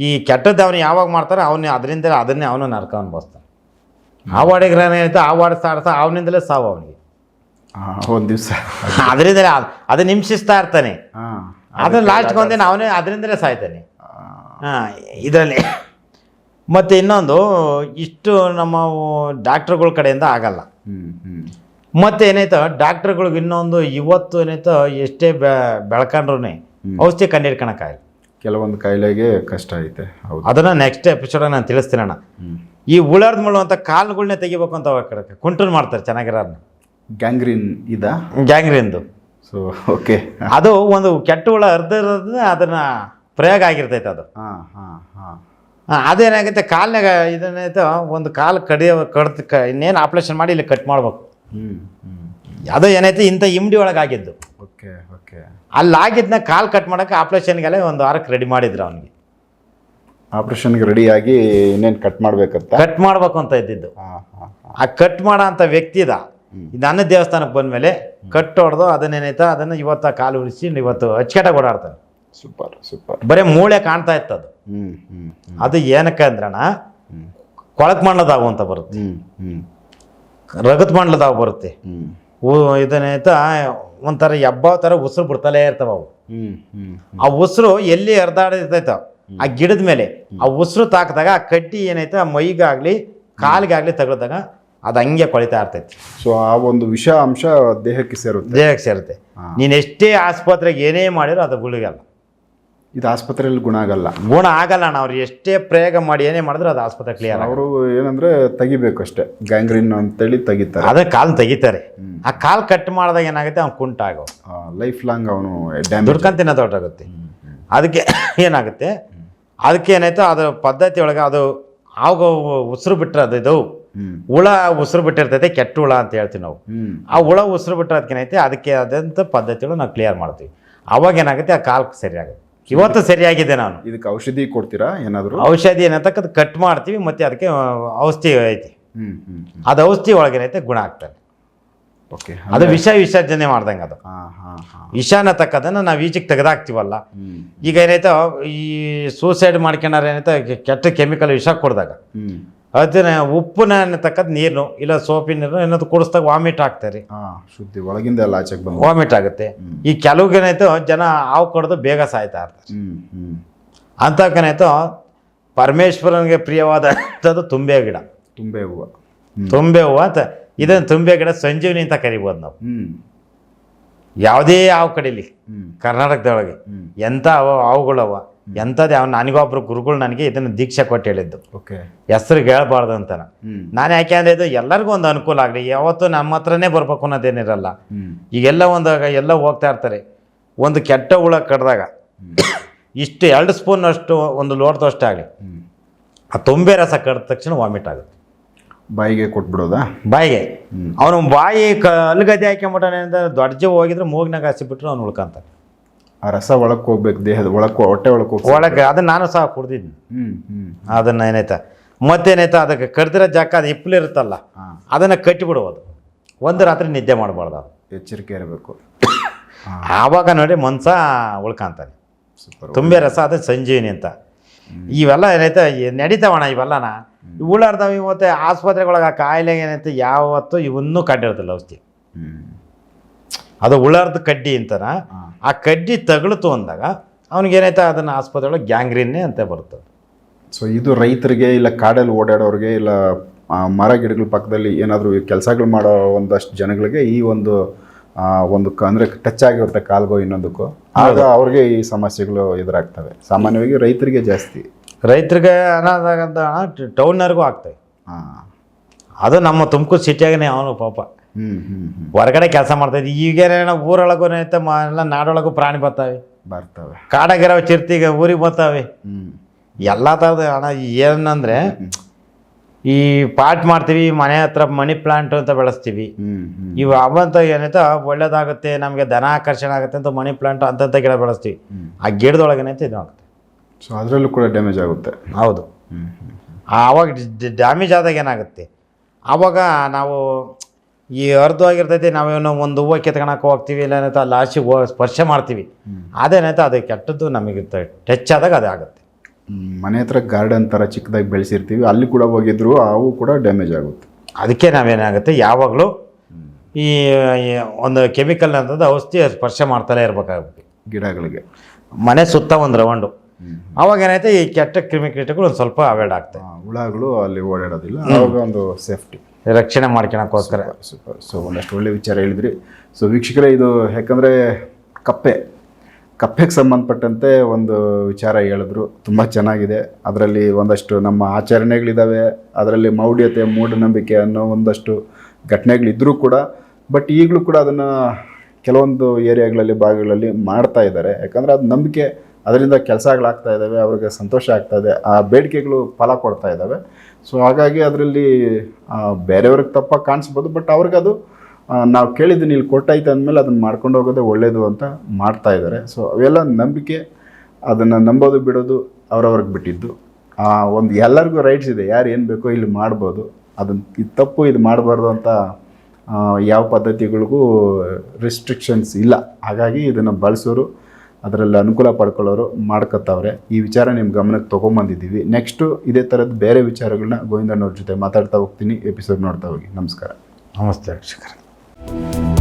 ಈ ಕೆಟ್ಟದ್ದು ಅವನು ಯಾವಾಗ ಮಾಡ್ತಾರೆ ಅವನು ಅದರಿಂದ ಅದನ್ನೇ ಅವನು ನರಕ ಅನ್ಭವಿಸ್ತಾನೆ. ಆ ವಾಡಿಗ್ರಹ ಏನಾಯ್ತು ಆ ವಾಡ ಸಾಡ್ತಾ ಅವನಿಂದಲೇ ಸಾವು ಅವನಿಗೆ. ಒಂದ್ ದಿವಸ. ಅದರಿಂದಲೇ ಅದು ಹಿಂಸಿಸ್ತಾ ಇರ್ತಾನೆ. ಹಾ. ಅದನ್ನ ಲಾಸ್ಟ್ಗೆ ಒಂದಿನ ಅವನೇ ಅದರಿಂದಲೇ ಸಾಯ್ತಾನೆ. ಆ, ಹಾಂ ಇದರಲ್ಲಿ. ಮತ್ತು ಇನ್ನೊಂದು ಇಷ್ಟು ನಮ್ಮ ಡಾಕ್ಟ್ರುಗಳ ಕಡೆಯಿಂದ ಆಗಲ್ಲ. ಮತ್ತೆ ಏನಾಯ್ತು ಡಾಕ್ಟ್ರುಗಳಿಗೆ ಇನ್ನೊಂದು ಇವತ್ತು ಏನಾಯ್ತು ಎಷ್ಟೇ ಬೆ ಬೆಳ್ಕೊಂಡ್ರು ಔಷಧಿ ಕಂಡಿಡ್ಕೊಳಕ್ಕಾಗಲ್ಲ ಕೆಲವೊಂದು ಕಾಯಿಲೆಗೆ ಕಷ್ಟ ಐತೆ ಹೌದು. ಅದನ್ನು ನೆಕ್ಸ್ಟ್ ಎಪಿಸೋಡ್ ನಾನು ತಿಳಿಸ್ತೀನಣ್ಣ. ಈ ಉಳರ್ದು ಮುಳ್ಳುವಂಥ ಕಾಲುಗಳನ್ನೇ ತೆಗಿಬೇಕು ಅಂತ ಕಡೆ ಕುಂಟ್ರನ್ ಮಾಡ್ತಾರೆ ಚೆನ್ನಾಗಿರೋದನ್ನ ಗ್ಯಾಂಗ್ರೀನ್ ಇದಾ? ಗ್ಯಾಂಗ್ರೀನ್ದು ಸೊ ಓಕೆ ಅದು ಒಂದು ಕೆಟ್ಟ ಹುಳ ಅರ್ಧ ಅದನ್ನ ಪ್ರಯೋಗ ಆಗಿರ್ತೈತೆ ಅದು. ಹಾಂ ಹಾಂ ಹಾಂ. ಕಾಲ್ನಾಗ ಇದೇನಾಯ್ತು ಒಂದು ಕಾಲು ಕಡಿಯೋ ಕಡ್ದು ಕ ಇನ್ನೇನು ಆಪ್ರೇಷನ್ ಮಾಡಿ ಇಲ್ಲಿ ಕಟ್ ಮಾಡ್ಬೇಕು. ಹ್ಞೂ ಹ್ಞೂ ಅದು ಏನೈತೆ? ಇಂಥ ಇಮ್ಡಿ ಒಳಗೆ ಆಗಿದ್ದು ಓಕೆ ಓಕೆ ಅಲ್ಲಿ ಆಗಿದ್ನ ಕಾಲು ಕಟ್ ಮಾಡೋಕೆ ಆಪ್ರೇಷನ್ಗೆಲ್ಲ ಒಂದು ವಾರಕ್ಕೆ ರೆಡಿ ಮಾಡಿದ್ರು ಅವನಿಗೆ. ಆಪ್ರೇಷನ್ಗೆ ರೆಡಿಯಾಗಿ ಆಗಿ ಇನ್ನೇನು ಕಟ್ ಮಾಡ್ಬೇಕಂತ? ಕಟ್ ಮಾಡ್ಬೇಕು ಅಂತ ಇದ್ದಿದ್ದು. ಹಾಂ ಹಾ ಆ ಕಟ್ ಮಾಡೋ ಅಂಥ ವ್ಯಕ್ತಿ ಇದು. ನನ್ನ ದೇವಸ್ಥಾನಕ್ಕೆ ಬಂದಮೇಲೆ ಕಟ್ ಹೊಡೆದು ಅದನ್ನೇನೈತೆ? ಅದನ್ನು ಇವತ್ತು ಕಾಲು ಉಳಿಸಿ ಇವತ್ತು ಅಚ್ಚುಕಟ್ಟಾಗಿ ಓಡಾಡ್ತಾನೆ ಸೂಪರ್ ಸೂಪರ್. ಬರೀ ಮೂಳೆ ಕಾಣ್ತಾ ಇತ್ತು ಅದು ಅದು ಏನಕ್ಕೆ ಅಂದ್ರಣ? ಕೊಳಕ್ ಮಂಡಲದಾವು ಅಂತ ಬರುತ್ತೆ. ರಗತ್ ಮಂಡಲದಾವು ಬರುತ್ತೆ. ಇದನ್ನೈತ ಒಂಥರ ಎಬ್ಬಾವ್ ಥರ ಉಸಿರು ಬಿಡ್ತಲೇ ಇರ್ತಾವ ಅವು. ಆ ಉಸಿರು ಎಲ್ಲಿ ಹರಿದಾಡಿರ್ತೈತೋ ಆ ಗಿಡದ ಮೇಲೆ ಆ ಉಸಿರು ತಾಕಿದಾಗ ಆ ಕಡ್ಡಿ ಏನೈತೆ? ಆ ಮೈಗಾಗ್ಲಿ ಕಾಲಿಗಾಗ್ಲಿ ತಗೊಳ್ದಾಗ ಅದು ಹಂಗೆ ಕೊಳಿತಾ ಇರ್ತೈತಿ. ಸೊ ಆ ಒಂದು ವಿಷ ಅಂಶ ದೇಹಕ್ಕೆ ಸೇರುತ್ತೆ. ದೇಹಕ್ಕೆ ಸೇರುತ್ತೆ. ನೀನು ಎಷ್ಟೇ ಆಸ್ಪತ್ರೆಗೆ ಏನೇ ಮಾಡಿರೋ ಅದು ಗುಳಿಗಲ್ಲ ಇದು ಆಸ್ಪತ್ರೆಯಲ್ಲಿ ಗುಣ ಆಗಲ್ಲ. ಗುಣ ಆಗಲ್ಲ ಅಣ್ಣ ಅವ್ರು ಎಷ್ಟೇ ಪ್ರಯೋಗ ಮಾಡಿ ಏನೇ ಮಾಡಿದ್ರು ಅದು ಆಸ್ಪತ್ರೆ ಕ್ಲಿಯರ್ ಅವರು ಏನಂದ್ರೆ ತೆಗಿಬೇಕು ಅಷ್ಟೇ. ಗ್ಯಾಂಗ್ರೀನ್ ಅಂತೇಳಿ ತೆಗಿತಾರೆ. ಅದೇ ಕಾಲು ತೆಗಿತಾರೆ. ಆ ಕಾಲು ಕಟ್ ಮಾಡಿದಾಗ ಏನಾಗುತ್ತೆ? ಅವ್ನು ಕುಂಟ ಆಗೋ ಲೈಫ್ ಲಾಂಗ್ ಅವನು ದುಡ್ಕಂತಿನ ದೊಡ್ಡಾಗುತ್ತೆ ಅದಕ್ಕೆ ಏನಾಗುತ್ತೆ? ಅದಕ್ಕೆ ಏನಾಯ್ತು? ಅದು ಪದ್ಧತಿ ಒಳಗೆ ಅದು ಆವಾಗ ಉಸಿರು ಬಿಟ್ಟರೆ ಅದು ಇದು. ಹುಳ ಉಸಿರು ಬಿಟ್ಟಿರ್ತೈತೆ ಕೆಟ್ಟ ಹುಳ ಅಂತ ಹೇಳ್ತೀವಿ ನಾವು. ಆ ಹುಳ ಉಸಿರು ಬಿಟ್ಟರೆ ಅದಕ್ಕೇನೈತೆ ಅದಕ್ಕೆ ಅದಂತ ಪದ್ಧತಿಗಳು ನಾವು ಕ್ಲಿಯರ್ ಮಾಡ್ತೀವಿ. ಅವಾಗ ಏನಾಗುತ್ತೆ ಆ ಕಾಲು ಸರಿಯಾಗುತ್ತೆ. ಇವತ್ತು ಸರಿಯಾಗಿದೆ ನಾನು. ಇದಕ್ಕೆ ಔಷಧಿ ಕೊಡ್ತೀರಾ ಏನಾದರೂ? ಔಷಧಿ ಏನಂತಕ್ಕದ್ದು ಕಟ್ ಮಾಡ್ತೀವಿ ಮತ್ತು ಅದಕ್ಕೆ ಔಷಧಿ ಐತಿ. ಅದು ಔಷಧಿ ಒಳಗೇನೈತೆ ಗುಣ ಆಗ್ತದೆ. ಓಕೆ ಅದು ವಿಷ ವಿಸರ್ಜನೆ ಮಾಡ್ದಂಗೆ ಅದು. ವಿಷಾನ ತಕ್ಕದನ್ನು ನಾವು ಈಜಿಗೆ ತೆಗೆದಾಕ್ತೀವಲ್ಲ. ಈಗ ಏನೈತೆ ಈ ಸೂಸೈಡ್ ಮಾಡ್ಕೊಂಡಾರ ಏನೈತೆ ಕೆಟ್ಟ ಕೆಮಿಕಲ್ ವಿಷ ಕೊಡಿದಾಗ. ಅದನ್ನ ಉಪ್ಪುನ ಅನ್ನತಕ್ಕದ್ದು ನೀರು ಇಲ್ಲ ಸೋಪಿನ ನೀರು ಏನಾದ್ರು ಕುಡಿಸ್ದಾಗ ವಾಮಿಟ್ ಆಗ್ತಾರೆ ಹಾ ಶುದ್ಧಿ ಒಳಗಿಂದ ಎಲ್ಲ ಆಚೆಗೆ ಬಂದು. ವಾಮಿಟ್ ಆಗುತ್ತೆ. ಈ ಕೆಲವ್ಗೇನಾಯ್ತು ಜನ ಹಾವು ಕಡ್ದು ಬೇಗ ಸಾಯ್ತಾ ಇರ್ತಾರೆ. ಅಂತಕ್ಕೇನಾಯ್ತು ಪರಮೇಶ್ವರನಿಗೆ ಪ್ರಿಯವಾದಂಥದ್ದು ತುಂಬೆ ಗಿಡ. ತುಂಬೆ ಹೂವು. ತುಂಬೆ ಹೂವು ಅಂತ ಇದನ್ನು ತುಂಬೆ ಗಿಡ ಸಂಜೀವಿನಿ ಅಂತ ಕರಿಬೋದು ನಾವು. ಹ್ಮ್. ಯಾವುದೇ ಹಾವು ಕಡೀಲಿ ಕರ್ನಾಟಕದೊಳಗೆ ಎಂತ ಎಂಥ ಅವ ಹಾವುಗಳವ. ಎಂಥದ್ದು ಯಾವ ನನಗೊಬ್ರು ಗುರುಗಳು ನನಗೆ ಇದನ್ನು ದೀಕ್ಷೆ ಕೊಟ್ಟು ಹೇಳಿದ್ದು. ಓಕೆ. ಹೆಸ್ರಿಗೆ ಹೇಳ್ಬಾರ್ದು ಅಂತ ನಾನು ಯಾಕೆ ಅಂದರೆ ಇದು ಎಲ್ಲರಿಗೂ ಒಂದು ಅನುಕೂಲ ಆಗಲಿ. ಯಾವತ್ತೂ ನಮ್ಮ ಹತ್ರನೇ ಬರ್ಬೇಕು ಅನ್ನೋದೇನಿರಲ್ಲ. ಈಗೆಲ್ಲ ಒಂದಾಗ ಎಲ್ಲ ಹೋಗ್ತಾ ಇರ್ತಾರೆ. ಒಂದು ಕೆಟ್ಟ ಹುಳ ಕಡ್ದಾಗ ಇಷ್ಟು ಎರಡು ಸ್ಪೂನ್ ಅಷ್ಟು ಒಂದು ಲೋಟದಷ್ಟು ಆಗಲಿ. ಆ ತುಂಬೆ ರಸ ಕಡ್ದ ತಕ್ಷಣ ವಾಮಿಟ್ ಆಗುತ್ತೆ. ಬಾಯಿಗೆ ಕೊಟ್ಬಿಡೋದಾ? ಬಾಯಿಗೆ. ಅವನು ಬಾಯಿ ಕ ಅಲ್ಗದೆ ಹಾಕ್ಕೊಂಬಿಟ್ಟಾನೆ ಅಂತ ದೊಡ್ಡ ಹೋಗಿದ್ರೆ ಮೂಗಿನಾಗ ಹಸಿಬಿಟ್ರೆ ಅವ್ನು ಉಳ್ಕೊಂತಾನೆ. ಆ ರಸ ಒಳಕ್ಕೆ ಹೋಗ್ಬೇಕು ದೇಹದ ಒಳಕ್ ಹೊಟ್ಟೆ ಒಳಕ್ ಹೋಗ್ ಒಳಗೆ ಅದನ್ನ ನಾನು ಸಹ ಕುಡ್ದಿದ್ನಿ ಹ್ಮ್ ಹ್ಮ್. ಅದನ್ನ ಏನಾಯ್ತ? ಮತ್ತೇನಾಯ್ತು? ಅದಕ್ಕೆ ಕಡ್ದಿರೋ ಜಾಕ ಅದು ಇಪ್ಪಲಿರುತ್ತಲ್ಲ ಅದನ್ನ ಕಟ್ಟಿಬಿಡುವುದು. ಒಂದು ರಾತ್ರಿ ನಿದ್ದೆ ಮಾಡಬಾರ್ದು ಅದು. ಎಚ್ಚರಿಕೆ ಇರಬೇಕು. ಆವಾಗ ನೋಡಿ ಮನ್ಸ ಉಳ್ಕೊಂತಾನೆ. ಸೂಪರ್ ತುಂಬೆ ರಸ ಅದು ಸಂಜೀವಿನಿ ಅಂತ. ಇವೆಲ್ಲ ಏನೈತೆ ನಡೀತಾವಣ ಇವೆಲ್ಲನ. ಉಳ್ಳಾರ್ದವ ಇವತ್ತೆ ಆಸ್ಪತ್ರೆಗೊಳಗೆ ಆ ಕಾಯಿಲೆ ಏನೈತೆ ಯಾವತ್ತು ಇವನ್ನೂ ಕಂಡಿರ್ತಲ್ಲ ಔಷಧಿ. ಅದು ಉಳ್ಳಾರ್ದ ಕಡ್ಡಿ ಅಂತನ ಆ ಕಡ್ಡಿ ತಗುಳ್ತು ಅಂದಾಗ ಅವ್ನಿಗೇನಾಯ್ತು ಅದನ್ನು ಆಸ್ಪತ್ರೆ ಒಳಗೆ ಗ್ಯಾಂಗ್ರೀನ್ನೇ ಅಂತ ಬರುತ್ತೆ ಸೊ ಇದು ರೈತರಿಗೆ ಇಲ್ಲ ಕಾಡಲ್ಲಿ ಓಡಾಡೋರಿಗೆ ಇಲ್ಲ ಮರ ಗಿಡಗಳ ಪಕ್ಕದಲ್ಲಿ ಏನಾದರೂ ಕೆಲಸಗಳು ಮಾಡೋ ಒಂದಷ್ಟು ಜನಗಳಿಗೆ ಈ ಒಂದು ಒಂದು ಅಂದ್ರೆ ಟಚ್ ಆಗಿರುತ್ತೆ ಕಾಲ್ಗೋ ಇನ್ನೊಂದಕ್ಕೂ. ಆಗ ಅವ್ರಿಗೆ ಈ ಸಮಸ್ಯೆಗಳು ಎದುರಾಗ್ತವೆ. ಸಾಮಾನ್ಯವಾಗಿ ರೈತರಿಗೆ ಜಾಸ್ತಿ. ರೈತರಿಗೆ ಅನಾದಾಗಂತ ಟೌನ್ನವ್ರಿಗೂ ಆಗ್ತವೆ. ಹಾಂ. ಅದು ನಮ್ಮ ತುಮಕೂರು ಸಿಟಿಯಾಗೇ ಅವನು ಪಾಪ. ಹೊರಗಡೆ ಕೆಲಸ ಮಾಡ್ತಾಯಿದ್ವಿ ಈಗೇನೇನೋ ಊರೊಳಗೂ ಎಲ್ಲ ನಾಡೊಳಗೂ ಪ್ರಾಣಿ ಬರ್ತಾವೆ. ಬರ್ತವೆ. ಕಾಡಾಗಿರೋ ಚಿರ್ತಿಗೆ ಊರಿಗೆ ಬರ್ತಾವೆ. ಹ್ಞೂ ಎಲ್ಲ ಥರದ ಹಣ ಏನಂದರೆ ಈ ಪಾಟ್ ಮಾಡ್ತೀವಿ ಮನೆ ಹತ್ರ ಮನಿ ಪ್ಲಾಂಟ್ ಅಂತ ಬೆಳೆಸ್ತೀವಿ. ಇವು ಅವಂತ ಏನೈತೆ ಒಳ್ಳೇದಾಗುತ್ತೆ ನಮಗೆ ದನ ಆಕರ್ಷಣೆ ಆಗುತ್ತೆ ಅಂತ ಮನಿ ಪ್ಲಾಂಟ್ ಅಂತಂತ ಗಿಡ ಬೆಳೆಸ್ತೀವಿ. ಆ ಗಿಡದೊಳಗೇನೈತೆ ಇದಾಗುತ್ತೆ. ಇದು ಆಗುತ್ತೆ ಸೊ ಅದರಲ್ಲೂ ಕೂಡ ಡ್ಯಾಮೇಜ್ ಆಗುತ್ತೆ. ಹೌದು. ಆವಾಗ ಡ್ಯಾಮೇಜ್ ಆದಾಗ ಏನಾಗುತ್ತೆ? ಆವಾಗ ನಾವು ಈ ಅರ್ಧ ಆಗಿರ್ತೈತಿ ನಾವೇನೋ ಒಂದು ಹೂವು ಕಿತ್ಕೊಳಕ್ಕೆ ಹೋಗ್ತೀವಿ ಇಲ್ಲ ಏನೈತೆ ಅಲ್ಲಿ ಹೋಗಿ ಸ್ಪರ್ಶ ಮಾಡ್ತೀವಿ. ಅದೇನೈತೆ ಅದು ಕೆಟ್ಟದ್ದು ನಮಗೆ ಟಚ್ ಆದಾಗ ಅದೇ ಆಗುತ್ತೆ. ಮನೆ ಹತ್ರ ಗಾರ್ಡನ್ ಥರ ಚಿಕ್ಕದಾಗಿ ಬೆಳೆಸಿರ್ತೀವಿ ಅಲ್ಲಿ ಕೂಡ ಹೋಗಿದ್ರು ಅವು ಕೂಡ ಡ್ಯಾಮೇಜ್ ಆಗುತ್ತೆ. ಅದಕ್ಕೆ ನಾವೇನಾಗುತ್ತೆ ಯಾವಾಗಲೂ ಈ ಒಂದು ಕೆಮಿಕಲ್ ಅಂತದ್ದು ಔಷಧಿ ಸ್ಪರ್ಶ ಮಾಡ್ತಲೇ ಇರಬೇಕಾಗುತ್ತೆ. ಗಿಡಗಳಿಗೆ. ಮನೆ ಸುತ್ತ ಒಂದು ರೌಂಡು ಅವಾಗ ಏನಾಯ್ತು ಈ ಕೆಟ್ಟ ಕ್ರಿಮಿಕೀಟಗಳು ಒಂದು ಸ್ವಲ್ಪ ಅವಾಯ್ಡ್ ಆಗ್ತವೆ ಹುಳಗಳು ಅಲ್ಲಿ ಓಡಾಡೋದಿಲ್ಲ ಅವಾಗ ಒಂದು ಸೇಫ್ಟಿ ರಕ್ಷಣೆ ಮಾಡ್ಕೊಳಕ್ಕೋಸ್ಕರ. ಸೂಪರ್ ಸೊ ಒಂದಷ್ಟು ಒಳ್ಳೆ ವಿಚಾರ ಹೇಳಿದ್ರಿ. ಸೊ ವೀಕ್ಷಕರೇ, ಇದು ಯಾಕಂದರೆ ಕಪ್ಪೆ, ಕಪ್ಪೆಗೆ ಸಂಬಂಧಪಟ್ಟಂತೆ ಒಂದು ವಿಚಾರ ಹೇಳಿದ್ರು. ತುಂಬ ಚೆನ್ನಾಗಿದೆ. ಅದರಲ್ಲಿ ಒಂದಷ್ಟು ನಮ್ಮ ಆಚರಣೆಗಳಿದ್ದಾವೆ ಅದರಲ್ಲಿ ಮೌಢ್ಯತೆ, ಮೂಢನಂಬಿಕೆ ಅನ್ನೋ ಒಂದಷ್ಟು ಘಟನೆಗಳಿದ್ದರೂ ಕೂಡ ಬಟ್ ಈಗಲೂ ಕೂಡ ಅದನ್ನು ಕೆಲವೊಂದು ಏರಿಯಾಗಳಲ್ಲಿ, ಭಾಗಗಳಲ್ಲಿ ಮಾಡ್ತಾ ಇದ್ದಾರೆ. ಯಾಕಂದರೆ ಅದು ನಂಬಿಕೆ, ಅದರಿಂದ ಕೆಲಸಗಳಾಗ್ತಾ ಇದ್ದಾವೆ ಅವ್ರಿಗೆ ಸಂತೋಷ ಆಗ್ತಾ ಇದೆ. ಆ ಬೇಡಿಕೆಗಳು ಫಲ ಕೊಡ್ತಾ ಇದ್ದಾವೆ ಸೊ ಹಾಗಾಗಿ ಅದರಲ್ಲಿ ಬೇರೆಯವ್ರಿಗೆ ತಪ್ಪಾಗಿ ಕಾಣಿಸ್ಬೋದು ಬಟ್ ಅವ್ರಿಗದು ನಾವು ಕೇಳಿದ್ದೀನಿ, ಇಲ್ಲಿ ಕೊಟ್ಟೈತೆ ಅಂದಮೇಲೆ ಅದನ್ನು ಮಾಡ್ಕೊಂಡು ಹೋಗೋದೇ ಒಳ್ಳೆಯದು ಅಂತ ಮಾಡ್ತಾ ಇದ್ದಾರೆ ಸೊ ಅವೆಲ್ಲ ನಂಬಿಕೆ, ಅದನ್ನು ನಂಬೋದು, ಬಿಡೋದು ಅವ್ರವ್ರಿಗೆ ಬಿಟ್ಟಿದ್ದು. ಒಂದು ಎಲ್ಲರಿಗೂ ರೈಟ್ಸ್ ಇದೆ, ಯಾರು ಏನು ಬೇಕೋ ಇಲ್ಲಿ ಮಾಡ್ಬೋದು. ಅದನ್ನು ಇದು ತಪ್ಪು ಇದು ಮಾಡಬಾರ್ದು ಅಂತ ಯಾವ ಪದ್ಧತಿಗಳಿಗೂ ರಿಸ್ಟ್ರಿಕ್ಷನ್ಸ್ ಇಲ್ಲ. ಹಾಗಾಗಿ ಇದನ್ನು ಬಳಸೋರು ಅದರಲ್ಲಿ ಅನುಕೂಲ ಪಡ್ಕೊಳ್ಳೋರು ಮಾಡ್ಕೊತಾವ್ರೆ ಈ ವಿಚಾರ ನಿಮ್ಮ ಗಮನಕ್ಕೆ ತೊಗೊಂಬಂದಿದ್ದೀವಿ. ನೆಕ್ಸ್ಟು ಇದೇ ಥರದ ಬೇರೆ ವಿಚಾರಗಳನ್ನ ಗೋವಿಂದಣ್ಣವ್ರ ಜೊತೆ ಮಾತಾಡ್ತಾ ಹೋಗ್ತೀನಿ. ಎಪಿಸೋಡ್ ನೋಡ್ತಾ ಹೋಗಿ. ನಮಸ್ಕಾರ. ನಮಸ್ತೆ ವೀಕ್ಷಕರೇ.